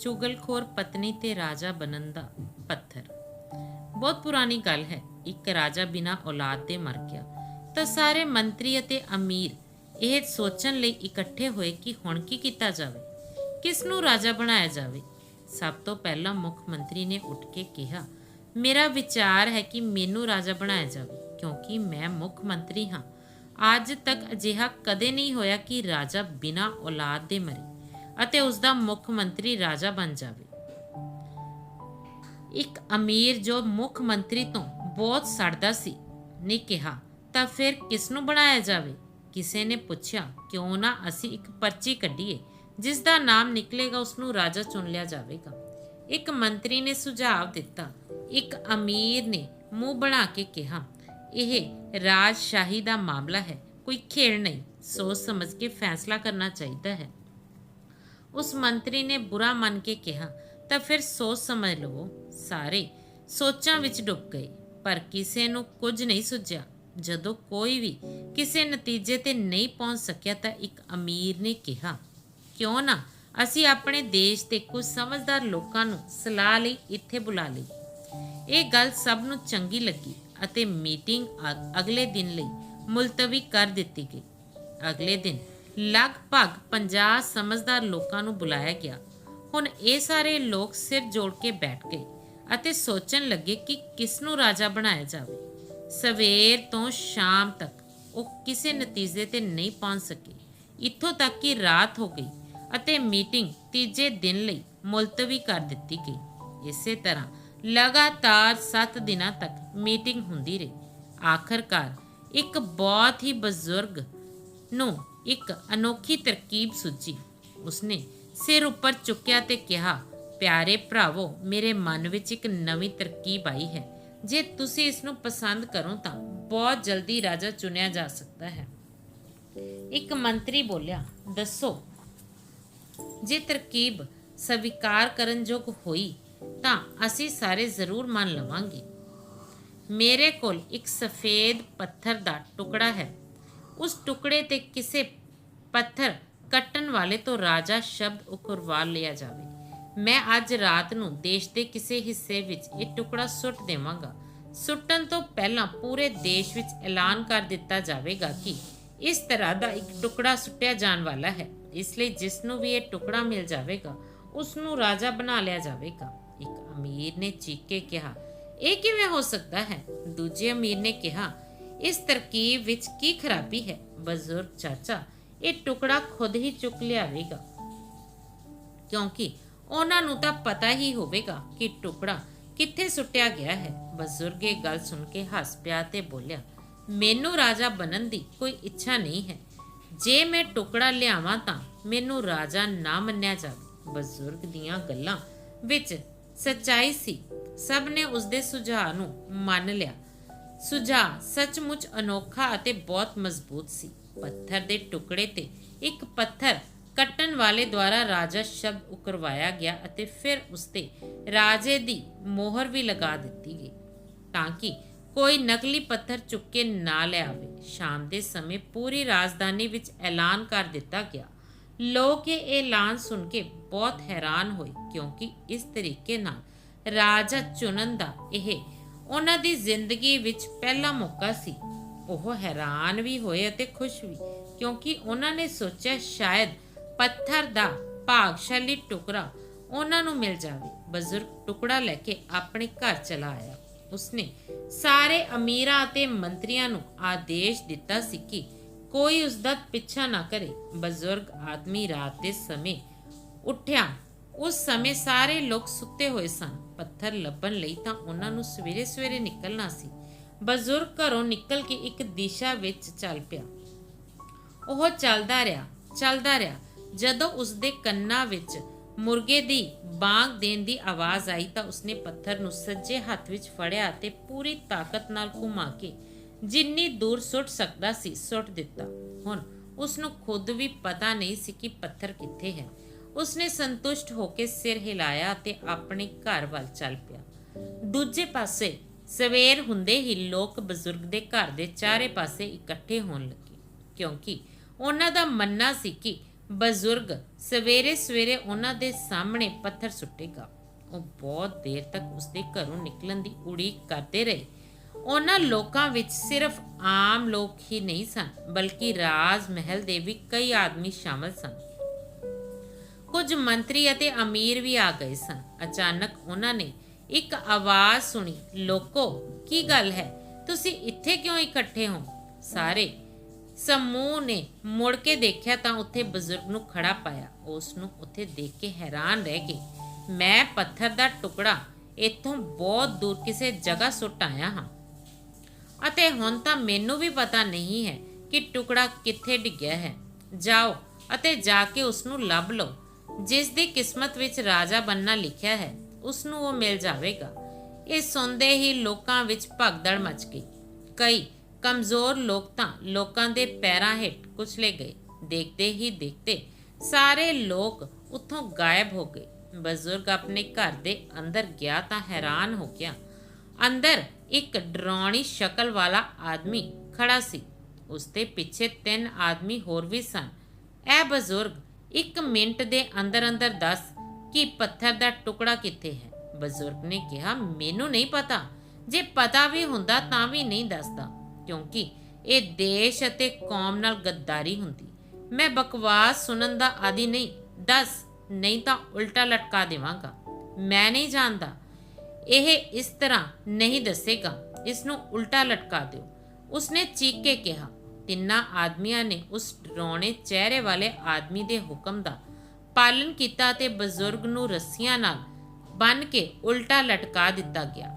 ਚੁਗਲਖੋਰ ਪਤਨੀ ਤੇ ਰਾਜਾ ਬਣਨ ਦਾ ਪੱਥਰ। ਬਹੁਤ ਪੁਰਾਣੀ ਗੱਲ ਹੈ, ਇੱਕ ਰਾਜਾ ਬਿਨਾਂ ਔਲਾਦ ਦੇ ਮਰ ਗਿਆ। ਤਾਂ ਸਾਰੇ ਮੰਤਰੀ ਅਤੇ ਅਮੀਰ ਇਹ ਸੋਚਣ ਲਈ ਇਕੱਠੇ ਹੋਏ ਕਿ ਹੁਣ ਕੀ ਕੀਤਾ ਜਾਵੇ, ਕਿਸ ਨੂੰ ਰਾਜਾ ਬਣਾਇਆ ਜਾਵੇ। ਸਭ ਤੋਂ ਪਹਿਲਾਂ ਮੁੱਖ ਮੰਤਰੀ ਨੇ ਉੱਠ ਕੇ ਕਿਹਾ, ਮੇਰਾ ਵਿਚਾਰ ਹੈ ਕਿ ਮੈਨੂੰ ਰਾਜਾ ਬਣਾਇਆ ਜਾਵੇ, ਕਿਉਂਕਿ ਮੈਂ ਮੁੱਖ ਮੰਤਰੀ ਹਾਂ। ਅੱਜ ਤੱਕ ਅਜਿਹਾ ਕਦੇ ਨਹੀਂ ਹੋਇਆ ਕਿ ਰਾਜਾ ਬਿਨਾਂ ਔਲਾਦ ਦੇ ਮਰੇ। ਅਤੇ ਉਸ ਦਾ ਮੁੱਖ ਮੰਤਰੀ ਰਾਜਾ ਬਣ ਜਾਵੇ। ਇੱਕ ਅਮੀਰ ਜੋ ਮੁੱਖ ਮੰਤਰੀ ਤੋਂ ਬਹੁਤ ਸੜਦਾ ਸੀ, ਨੇ ਕਿਹਾ, ਤਾਂ ਫਿਰ ਕਿਸ ਨੂੰ ਬਣਾਇਆ ਜਾਵੇ? ਕਿਸੇ ਨੇ ਪੁੱਛਿਆ, ਕਿਉਂ ਨਾ ਅਸੀਂ ਇੱਕ ਪਰਚੀ ਕੱਢੀਏ ਜਿਸ ਦਾ ਨਾਮ ਨਿਕਲੇਗਾ ਉਸ ਨੂੰ ਰਾਜਾ ਚੁਣ ਲਿਆ ਜਾਵੇਗਾ? ਇੱਕ ਮੰਤਰੀ ਨੇ ਸੁਝਾਅ ਦਿੱਤਾ। ਇੱਕ ਅਮੀਰ ਨੇ ਮੂੰਹ ਬਣਾ ਕੇ ਕਿਹਾ, ਇਹ ਰਾਜਸ਼ਾਹੀ ਦਾ ਮਾਮਲਾ ਹੈ, ਕੋਈ ਖੇਡ ਨਹੀਂ, ਸੋਚ ਸਮਝ ਕੇ ਫੈਸਲਾ ਕਰਨਾ ਚਾਹੀਦਾ ਹੈ। ਉਸ ਮੰਤਰੀ ਨੇ ਬੁਰਾ ਮੰਨ ਕੇ ਕਿਹਾ ਤਾਂ ਫਿਰ ਸੋਚ ਸਮਝ ਲਵੋ ਸਾਰੇ ਸੋਚਾਂ ਵਿੱਚ ਡੁੱਬ ਗਏ ਪਰ ਕਿਸੇ ਨੂੰ ਕੁਝ ਨਹੀਂ ਸੁਝਿਆ ਜਦੋਂ ਕੋਈ ਵੀ ਕਿਸੇ ਨਤੀਜੇ ਤੇ ਨਹੀਂ ਪਹੁੰਚ ਸਕਿਆ ਤਾਂ ਇੱਕ ਅਮੀਰ ਨੇ ਕਿਹਾ ਕਿਉਂ ਨਾ ਅਸੀਂ ਆਪਣੇ ਦੇਸ਼ ਦੇ ਕੁਝ ਸਮਝਦਾਰ ਲੋਕਾਂ ਨੂੰ ਸਲਾਹ ਲਈ ਇੱਥੇ ਬੁਲਾ ਲਈ ਇਹ ਗੱਲ ਸਭ ਨੂੰ ਚੰਗੀ ਲੱਗੀ ਅਤੇ ਮੀਟਿੰਗ ਅਗਲੇ ਦਿਨ ਲਈ ਮੁਲਤਵੀ ਕਰ ਦਿੱਤੀ ਗਈ ਅਗਲੇ ਦਿਨ ਲਗਭਗ 50 ਸਮਝਦਾਰ ਲੋਕਾਂ ਨੂੰ ਬੁਲਾਇਆ ਗਿਆ। ਹੁਣ ਇਹ ਸਾਰੇ ਲੋਕ ਸਿਰ ਜੋੜ ਕੇ ਬੈਠ ਗਏ ਅਤੇ ਸੋਚਣ ਲੱਗੇ ਕਿ ਕਿਸ ਨੂੰ ਰਾਜਾ ਬਣਾਇਆ ਜਾਵੇ। ਸਵੇਰ ਤੋਂ ਸ਼ਾਮ ਤੱਕ ਉਹ ਕਿਸੇ ਨਤੀਜੇ ਤੇ ਨਹੀਂ ਪਹੁੰਚ ਸਕੇ। ਇੱਥੋਂ ਤੱਕ ਕਿ ਰਾਤ ਹੋ ਗਈ ਅਤੇ ਮੀਟਿੰਗ ਤੀਜੇ ਦਿਨ ਲਈ ਮੁਲਤਵੀ ਕਰ ਦਿੱਤੀ ਗਈ। ਇਸੇ ਤਰ੍ਹਾਂ ਲਗਾਤਾਰ 7 ਦਿਨਾਂ ਤੱਕ ਮੀਟਿੰਗ ਹੁੰਦੀ ਰਹੀ। ਆਖਰਕਾਰ ਇੱਕ ਬਹੁਤ ਹੀ ਬਜ਼ੁਰਗ ਨੂੰ ਇੱਕ ਅਨੋਖੀ ਤਰਕੀਬ ਸੁੱਝੀ ਉਸਨੇ ਸਿਰ ਉੱਪਰ ਚੁੱਕਿਆ ਤੇ ਕਿਹਾ, ਪਿਆਰੇ ਭਰਾਵੋ, ਮੇਰੇ ਮਨ ਵਿੱਚ ਇੱਕ ਨਵੀਂ ਤਰਕੀਬ ਆਈ ਹੈ। ਜੇ ਤੁਸੀਂ ਇਸ ਨੂੰ ਪਸੰਦ ਕਰੋ ਤਾਂ ਬਹੁਤ ਜਲਦੀ ਰਾਜਾ ਚੁਣਿਆ ਜਾ ਸਕਦਾ ਹੈ। ਇੱਕ ਮੰਤਰੀ ਬੋਲਿਆ, ਦੱਸੋ, ਜੇ ਤਰਕੀਬ ਸਵੀਕਾਰ ਕਰਨ ਯੋਗ ਹੋਈ ਤਾਂ ਅਸੀਂ ਸਾਰੇ ਜ਼ਰੂਰ ਮੰਨ ਲਵਾਂਗੇ। ਮੇਰੇ ਕੋਲ ਇੱਕ ਸਫੇਦ ਪੱਥਰ ਦਾ ਟੁਕੜਾ ਹੈ। ਉਸ ਟੁਕੜੇ ਤੇ ਕਿਸੇ ਪੱਥਰ ਕੱਟਣ ਵਾਲੇ ਤੋਂ ਰਾਜਾ ਸ਼ਬਦ ਉਕਰਵਾ ਲਿਆ ਜਾਵੇ। ਮੈਂ ਅੱਜ ਰਾਤ ਨੂੰ ਦੇਸ਼ ਦੇ ਕਿਸੇ ਹਿੱਸੇ ਵਿੱਚ ਇਹ ਟੁਕੜਾ ਸੁੱਟ ਦੇਵਾਂਗਾ। ਸੁੱਟਣ ਤੋਂ ਪਹਿਲਾਂ ਪੂਰੇ ਦੇਸ਼ ਵਿੱਚ ਐਲਾਨ ਕਰ ਦਿੱਤਾ ਜਾਵੇਗਾ ਕਿ ਇਸ ਤਰ੍ਹਾਂ ਦਾ ਇੱਕ ਟੁਕੜਾ ਸੁੱਟਿਆ ਜਾਣ ਵਾਲਾ ਹੈ। ਇਸ ਲਈ ਜਿਸ ਨੂੰ ਵੀ ਇਹ ਟੁਕੜਾ ਮਿਲ ਜਾਵੇਗਾ, ਉਸ ਨੂੰ ਰਾਜਾ ਬਣਾ ਲਿਆ ਜਾਵੇਗਾ। ਇੱਕ ਅਮੀਰ ਨੇ ਚੀਕ ਕੇ ਕਿਹਾ, ਇਹ ਕਿਵੇਂ ਹੋ ਸਕਦਾ ਹੈ? ਦੂਜੇ ਅਮੀਰ ਨੇ ਕਿਹਾ, ਇਸ ਤਰਕੀਬ ਵਿੱਚ ਕੀ ਖਰਾਬੀ ਹੈ? ਬਜ਼ੁਰਗ ਚਾਚਾ ਇਹ ਟੁਕੜਾ ਖੁਦ ਹੀ ਚੁੱਕ ਲਿਆਵੇਗਾ। ਕਿਉਂਕਿ ਉਹਨਾਂ ਨੂੰ ਤਾਂ ਪਤਾ ਹੀ ਹੋਵੇਗਾ ਕਿ ਟੁਕੜਾ ਕਿੱਥੇ ਸੁੱਟਿਆ ਗਿਆ ਹੈ। ਬਜ਼ੁਰਗ ਇਹ ਗੱਲ ਸੁਣ ਕੇ ਹੱਸ ਪਿਆ ਤੇ ਬੋਲਿਆ, ਮੈਨੂੰ ਰਾਜਾ ਬਣਨ ਦੀ ਕੋਈ ਇੱਛਾ ਨਹੀਂ ਹੈ। ਜੇ ਮੈਂ ਟੁਕੜਾ ਲਿਆਵਾਂ ਤਾਂ ਮੈਨੂੰ ਰਾਜਾ ਨਾ ਮੰਨਿਆ ਜਾਵੇ। ਬਜ਼ੁਰਗ ਦੀਆਂ ਗੱਲਾਂ ਵਿੱਚ ਸੱਚਾਈ ਸੀ। ਸਭ ਨੇ ਉਸ ਦੇ ਸੁਝਾਅ ਨੂੰ ਮੰਨ ਲਿਆ। ਸੁਝਾਅ ਸੱਚਮੁੱਚ ਅਨੋਖਾ ਅਤੇ ਬਹੁਤ ਮਜ਼ਬੂਤ ਸੀ। ਪੱਥਰ ਦੇ ਟੁਕੜੇ ਤੇ ਇੱਕ ਪੱਥਰ ਕੱਟਣ ਵਾਲੇ ਦੁਆਰਾ ਰਾਜਾ ਸ਼ਬਦ ਉਕਰਵਾਇਆ ਗਿਆ ਅਤੇ ਫਿਰ ਉਸ ਰਾਜੇ ਦੀ ਮੋਹਰ ਵੀ ਲਗਾ ਦਿੱਤੀ ਗਈ, ਤਾਂ ਕਿ ਕੋਈ ਨਕਲੀ ਪੱਥਰ ਚੁੱਕ ਕੇ ਨਾ ਲਿਆਵੇ ਸ਼ਾਮ ਦੇ ਸਮੇਂ ਪੂਰੀ ਰਾਜਧਾਨੀ ਵਿੱਚ ਐਲਾਨ ਕਰ ਦਿੱਤਾ ਗਿਆ। ਲੋਕ ਇਹ ਐਲਾਨ ਸੁਣ ਕੇ ਬਹੁਤ ਹੈਰਾਨ ਹੋਏ, ਕਿਉਂਕਿ ਇਸ ਤਰੀਕੇ ਨਾਲ ਰਾਜਾ ਚੁਣਨ ਦਾ ਇਹ ਉਹਨਾਂ ਦੀ ਜ਼ਿੰਦਗੀ ਵਿੱਚ ਪਹਿਲਾ ਮੌਕਾ ਸੀ। ਉਹ ਹੈਰਾਨ ਵੀ ਹੋਏ ਅਤੇ ਖੁਸ਼ ਵੀ, ਕਿਉਂਕਿ ਉਹਨਾਂ ਨੇ ਸੋਚਿਆ ਸ਼ਾਇਦ ਪੱਥਰ ਦਾ ਭਾਗਸ਼ਾਲੀ ਟੁਕੜਾ ਉਹਨਾਂ ਨੂੰ ਮਿਲ ਜਾਵੇ। ਬਜ਼ੁਰਗ ਟੁਕੜਾ ਲੈ ਕੇ ਆਪਣੇ ਘਰ ਚਲਾ ਆਇਆ। ਉਸਨੇ ਸਾਰੇ ਅਮੀਰਾਂ ਅਤੇ ਮੰਤਰੀਆਂ ਨੂੰ ਆਦੇਸ਼ ਦਿੱਤਾ ਸੀ ਕਿ ਕੋਈ ਉਸ ਦਾ ਪਿੱਛਾ ਨਾ ਕਰੇ। ਬਜ਼ੁਰਗ ਆਦਮੀ ਰਾਤ ਦੇ ਸਮੇਂ ਉੱਠਿਆ। ਉਸ ਸਮੇਂ ਸਾਰੇ ਲੋਕ ਸੁੱਤੇ ਹੋਏ ਸਨ। ਪੱਥਰ ਲੱਭਣ ਲਈ ਤਾਂ ਉਹਨਾਂ ਨੂੰ ਸਵੇਰੇ ਸਵੇਰੇ ਨਿਕਲਣਾ ਸੀ। ਬਜ਼ੁਰਗ ਘਰੋਂ ਨਿਕਲ ਕੇ ਇੱਕ ਦਿਸ਼ਾ ਵਿੱਚ ਚੱਲ ਪਿਆ। ਉਹ ਚੱਲਦਾ ਰਿਹਾ ਚੱਲਦਾ ਰਿਹਾ। ਜਦੋਂ ਉਸ ਦੇ ਕੰਨਾਂ ਵਿੱਚ ਮੁਰਗੇ ਦੀ ਬਾਂਗ ਦੇਣ ਦੀ ਆਵਾਜ਼ ਆਈ ਤਾਂ ਉਸਨੇ ਪੱਥਰ ਨੂੰ ਸੱਜੇ ਹੱਥ ਵਿੱਚ ਫੜਿਆ ਤੇ ਪੂਰੀ ਤਾਕਤ ਨਾਲ ਘੁਮਾ ਕੇ ਜਿੰਨੀ ਦੂਰ ਸੁੱਟ ਸਕਦਾ ਸੀ ਸੁੱਟ ਦਿੱਤਾ। ਹੁਣ ਉਸ ਨੂੰ ਖੁਦ ਵੀ ਪਤਾ ਨਹੀਂ ਸੀ ਕਿ ਪੱਥਰ ਕਿੱਥੇ ਹੈ। ਉਸਨੇ ਸੰਤੁਸ਼ਟ ਹੋ ਕੇ ਸਿਰ ਹਿਲਾਇਆ ਤੇ ਆਪਣੇ ਘਰ ਵੱਲ ਚੱਲ ਪਿਆ। ਦੂਜੇ ਪਾਸੇ ਸਵੇਰ ਹੁੰਦੇ ਹੀ ਲੋਕ ਬਜ਼ੁਰਗ ਦੇ ਘਰ ਦੇ ਚਾਰੇ ਪਾਸੇ ਇਕੱਠੇ ਹੋਣ ਲੱਗੇ, ਕਿਉਂਕਿ ਉਹਨਾਂ ਦਾ ਮੰਨਣਾ ਸੀ ਕਿ ਬਜ਼ੁਰਗ ਸਵੇਰੇ ਸਵੇਰੇ ਉਹਨਾਂ ਦੇ ਸਾਹਮਣੇ ਪੱਥਰ ਸੁੱਟੇਗਾ। ਉਹ ਬਹੁਤ ਦੇਰ ਤੱਕ ਉਸਦੇ ਘਰੋਂ ਨਿਕਲਣ ਦੀ ਉਡੀਕ ਕਰਦੇ ਰਹੇ। ਉਹਨਾਂ ਲੋਕਾਂ ਵਿੱਚ ਸਿਰਫ ਆਮ ਲੋਕ ਹੀ ਨਹੀਂ ਸਨ, ਬਲਕਿ ਰਾਜ ਮਹਿਲ ਦੇ ਵੀ ਕਈ ਆਦਮੀ ਸ਼ਾਮਲ ਸਨ। ਕੁਝ ਮੰਤਰੀ ਅਤੇ ਅਮੀਰ ਵੀ ਆ ਗਏ ਸਨ। ਅਚਾਨਕ ਉਹਨਾਂ ਨੇ ਇੱਕ ਆਵਾਜ਼ ਸੁਣੀ, ਲੋਕੋ, ਕੀ ਗੱਲ ਹੈ? ਤੁਸੀਂ ਇੱਥੇ ਕਿਉਂ ਇਕੱਠੇ ਹੋ? ਸਾਰੇ। ਸਮੂਹ ਨੇ ਮੁੜ ਕੇ ਦੇਖਿਆ ਤਾਂ ਉੱਥੇ ਬਜ਼ੁਰਗ ਨੂੰ ਖੜਾ ਪਾਇਆ। ਉਸ ਨੂੰ ਉੱਥੇ ਦੇਖ ਕੇ ਹੈਰਾਨ ਰਹਿ ਗਏ ਮੈਂ ਪੱਥਰ ਦਾ ਟੁਕੜਾ ਇੱਥੋਂ ਬਹੁਤ ਦੂਰ ਕਿਸੇ ਜਗ੍ਹਾ ਸੁੱਟ ਆਇਆ ਹਾਂ। ਅਤੇ ਹੁਣ ਤਾਂ ਮੈਨੂੰ ਵੀ ਪਤਾ ਨਹੀਂ ਹੈ ਕਿ ਟੁਕੜਾ ਕਿੱਥੇ ਡਿੱਗਿਆ ਹੈ। ਜਾਓ ਅਤੇ ਜਾ ਕੇ ਉਸ ਨੂੰ ਲੱਭ ਲਓ, ਜਿਸ ਦੀ ਕਿਸਮਤ ਵਿੱਚ ਰਾਜਾ ਬੰਨਾ ਲਿਖਿਆ ਹੈ। ਉਸ ਨੂੰ ਉਹ ਮਿਲ ਜਾਵੇਗਾ। ਇਹ ਸੁਣਦੇ ਹੀ ਲੋਕਾਂ ਵਿੱਚ ਭਗਦੜ ਮਚ ਗਈ। ਕਈ ਕਮਜ਼ੋਰ ਲੋਕ ਤਾਂ ਲੋਕਾਂ ਦੇ ਪੈਰਾਂ ਹੇਠ ਕੁਚਲੇ ਗਏ। ਦੇਖਦੇ ਹੀ ਦੇਖਦੇ ਸਾਰੇ ਲੋਕ ਉੱਥੋਂ ਗਾਇਬ ਹੋ ਗਏ। ਬਜ਼ੁਰਗ ਆਪਣੇ ਘਰ ਦੇ ਅੰਦਰ ਗਿਆ ਤਾਂ ਹੈਰਾਨ ਹੋ ਗਿਆ। ਅੰਦਰ ਇੱਕ ਡਰਾਉਣੀ ਸ਼ਕਲ ਵਾਲਾ ਆਦਮੀ ਖੜਾ ਸੀ। ਉਸ ਦੇ ਪਿੱਛੇ ਤਿੰਨ ਆਦਮੀ ਹੋਰ ਵੀ ਸਨ। ਇਹ ਬਜ਼ੁਰਗ ਇੱਕ ਮਿੰਟ ਦੇ ਅੰਦਰ ਅੰਦਰ ਦੱਸ ਕਿ ਪੱਥਰ ਦਾ ਟੁਕੜਾ ਕਿੱਥੇ ਹੈ? ਬਜ਼ੁਰਗ ਨੇ ਕਿਹਾ, ਮੈਨੂੰ ਨਹੀਂ ਪਤਾ। ਜੇ ਪਤਾ ਵੀ ਹੁੰਦਾ ਤਾਂ ਵੀ ਨਹੀਂ ਦੱਸਦਾ, ਕਿਉਂਕਿ ਇਹ ਦੇਸ਼ ਅਤੇ ਕੌਮ ਨਾਲ ਗੱਦਾਰੀ ਹੁੰਦੀ। ਮੈਂ ਬਕਵਾਸ ਸੁਣਨ ਦਾ ਆਦੀ ਨਹੀਂ। ਦੱਸ, ਨਹੀਂ ਤਾਂ ਉਲਟਾ ਲਟਕਾ ਦੇਵਾਂਗਾ। ਮੈਂ ਨਹੀਂ ਜਾਣਦਾ। ਇਹ ਇਸ ਤਰ੍ਹਾਂ ਨਹੀਂ ਦੱਸੇਗਾ। ਇਸ ਨੂੰ ਉਲਟਾ ਲਟਕਾ ਦਿਓ। ਉਸਨੇ ਚੀਕ ਕੇ ਕਿਹਾ, ਤਿੰਨਾਂ ਆਦਮੀਆਂ ਨੇ ਉਸ ਡਰਾਉਣੇ ਚਿਹਰੇ ਵਾਲੇ ਆਦਮੀ ਦੇ ਹੁਕਮ ਦਾ ਪਾਲਣ ਕੀਤਾ ਤੇ ਬਜ਼ੁਰਗ ਨੂੰ ਰੱਸੀਆਂ ਨਾਲ ਬੰਨ ਕੇ ਉਲਟਾ ਲਟਕਾ ਦਿੱਤਾ ਗਿਆ।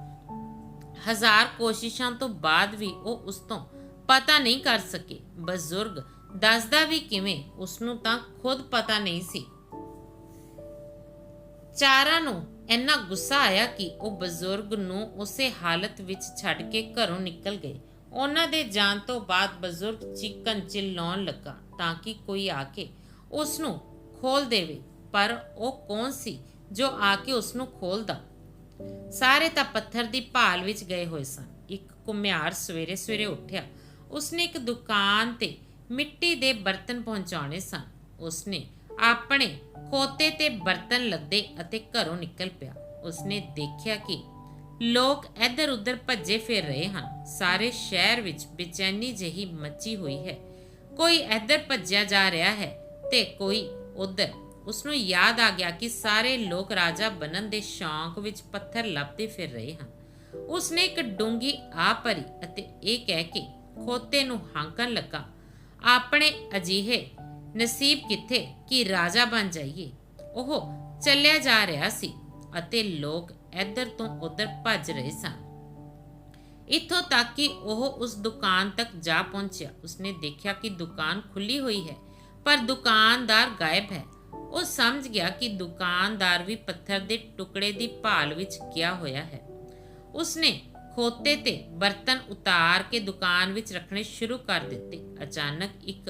ਹਜ਼ਾਰ ਕੋਸ਼ਿਸ਼ਾਂ ਤੋਂ ਬਾਅਦ ਵੀ ਉਹ ਉਸ ਤੋਂ ਪਤਾ ਨਹੀਂ ਕਰ ਸਕੇ। ਬਜ਼ੁਰਗ ਦੱਸਦਾ ਵੀ ਕਿਵੇਂ, ਉਸ ਨੂੰ ਤਾਂ ਖੁਦ ਪਤਾ ਨਹੀਂ ਸੀ। ਚਾਰਾਂ ਨੂੰ ਇੰਨਾ ਗੁੱਸਾ ਆਇਆ ਕਿ ਉਹ ਬਜ਼ੁਰਗ ਨੂੰ ਉਸੇ ਹਾਲਤ ਵਿੱਚ ਛੱਡ ਕੇ ਘਰੋਂ ਨਿਕਲ ਗਏ। ਉਹਨਾਂ ਦੇ ਜਾਣ ਤੋਂ ਬਾਅਦ ਬਜ਼ੁਰਗ ਚਿਕਨ ਚਿল্ਲਾਉਣ ਲੱਗਾ ਤਾਂ ਕਿ ਕੋਈ ਆ ਕੇ ਉਸ ਨੂੰ ਖੋਲ ਦੇਵੇ, ਪਰ ਉਹ ਕੌਣ ਸੀ ਜੋ ਆ ਕੇ ਉਸ ਨੂੰ ਖੋਲਦਾ? ਸਾਰੇ ਤਾਂ ਪੱਥਰ ਦੀ ਭਾਲ ਵਿੱਚ ਗਏ ਹੋਏ ਸਨ। ਇੱਕ ਕੁਮਿਆਰ ਸਵੇਰੇ ਸਵੇਰੇ ਉੱਠਿਆ। ਉਸਨੇ ਇੱਕ ਦੁਕਾਨ ਤੇ ਮਿੱਟੀ ਦੇ ਬਰਤਨ ਪਹੁੰਚਾਉਣੇ ਸਨ। ਉਸਨੇ ਆਪਣੇ ਖੋਤੇ ਤੇ ਬਰਤਨ ਲੱਦੇ ਅਤੇ ਘਰੋਂ ਨਿਕਲ ਪਿਆ। ਉਸਨੇ ਦੇਖਿਆ ਕਿ ਲੋਕ ਇੱਧਰ ਉੱਧਰ ਭੱਜੇ ਫਿਰ ਰਹੇ ਹਨ। ਸਾਰੇ ਸ਼ਹਿਰ ਵਿੱਚ ਬੇਚੈਨੀ ਜਿਹੀ ਮੱਚੀ ਹੋਈ ਹੈ। ਕੋਈ ਇੱਧਰ ਭੱਜਿਆ ਜਾ ਰਿਹਾ ਹੈ ਤੇ ਕੋਈ ਉਧਰ। ਉਸ ਨੂੰ ਯਾਦ ਆ ਗਿਆ ਕਿ ਸਾਰੇ ਲੋਕ ਰਾਜਾ ਬਣਨ ਦੇ ਸ਼ੌਂਕ ਵਿੱਚ ਪੱਥਰ ਲੱਭਦੇ ਫਿਰ ਰਹੇ ਹਨ। ਉਸਨੇ ਇੱਕ ਡੂੰਗੀ ਆ ਭਰੀ ਅਤੇ ਇਹ ਕਹਿ ਕੇ ਖੋਤੇ ਨੂੰ ਹਾਂਕਣ ਲੱਗਾ, ਆਪਣੇ ਅਜੀਹੇ ਨਸੀਬ ਕਿੱਥੇ ਕਿ ਰਾਜਾ ਬਣ ਜਾਈਏ? ਉਹ ਚੱਲਿਆ ਜਾ ਰਿਹਾ ਸੀ ਅਤੇ ਲੋਕ ਇੱਧਰ ਤੋਂ ਉੱਧਰ ਭੱਜ ਰਹੇ ਸਨ। ਇੱਥੋਂ ਤੱਕ ਕਿ ਉਹ ਉਸ ਦੁਕਾਨ ਤੱਕ ਜਾ ਪਹੁੰਚਿਆ। ਉਸਨੇ ਦੇਖਿਆ ਕਿ ਦੁਕਾਨ ਖੁੱਲੀ ਹੋਈ ਹੈ ਪਰ ਦੁਕਾਨਦਾਰ ਗਾਇਬ ਹੈ। ਉਹ ਸਮਝ ਗਿਆ ਕਿ ਦੁਕਾਨਦਾਰ ਵੀ ਪੱਥਰ ਦੇ ਟੁਕੜੇ ਦੀ ਭਾਲ ਵਿੱਚ ਗਿਆ ਹੋਇਆ ਹੈ। ਉਸਨੇ ਖੋਤੇ ਤੇ ਬਰਤਨ ਉਤਾਰ ਕੇ ਦੁਕਾਨ ਵਿੱਚ ਰੱਖਣੇ ਸ਼ੁਰੂ ਕਰ ਦਿੱਤੇ। ਅਚਾਨਕ ਇੱਕ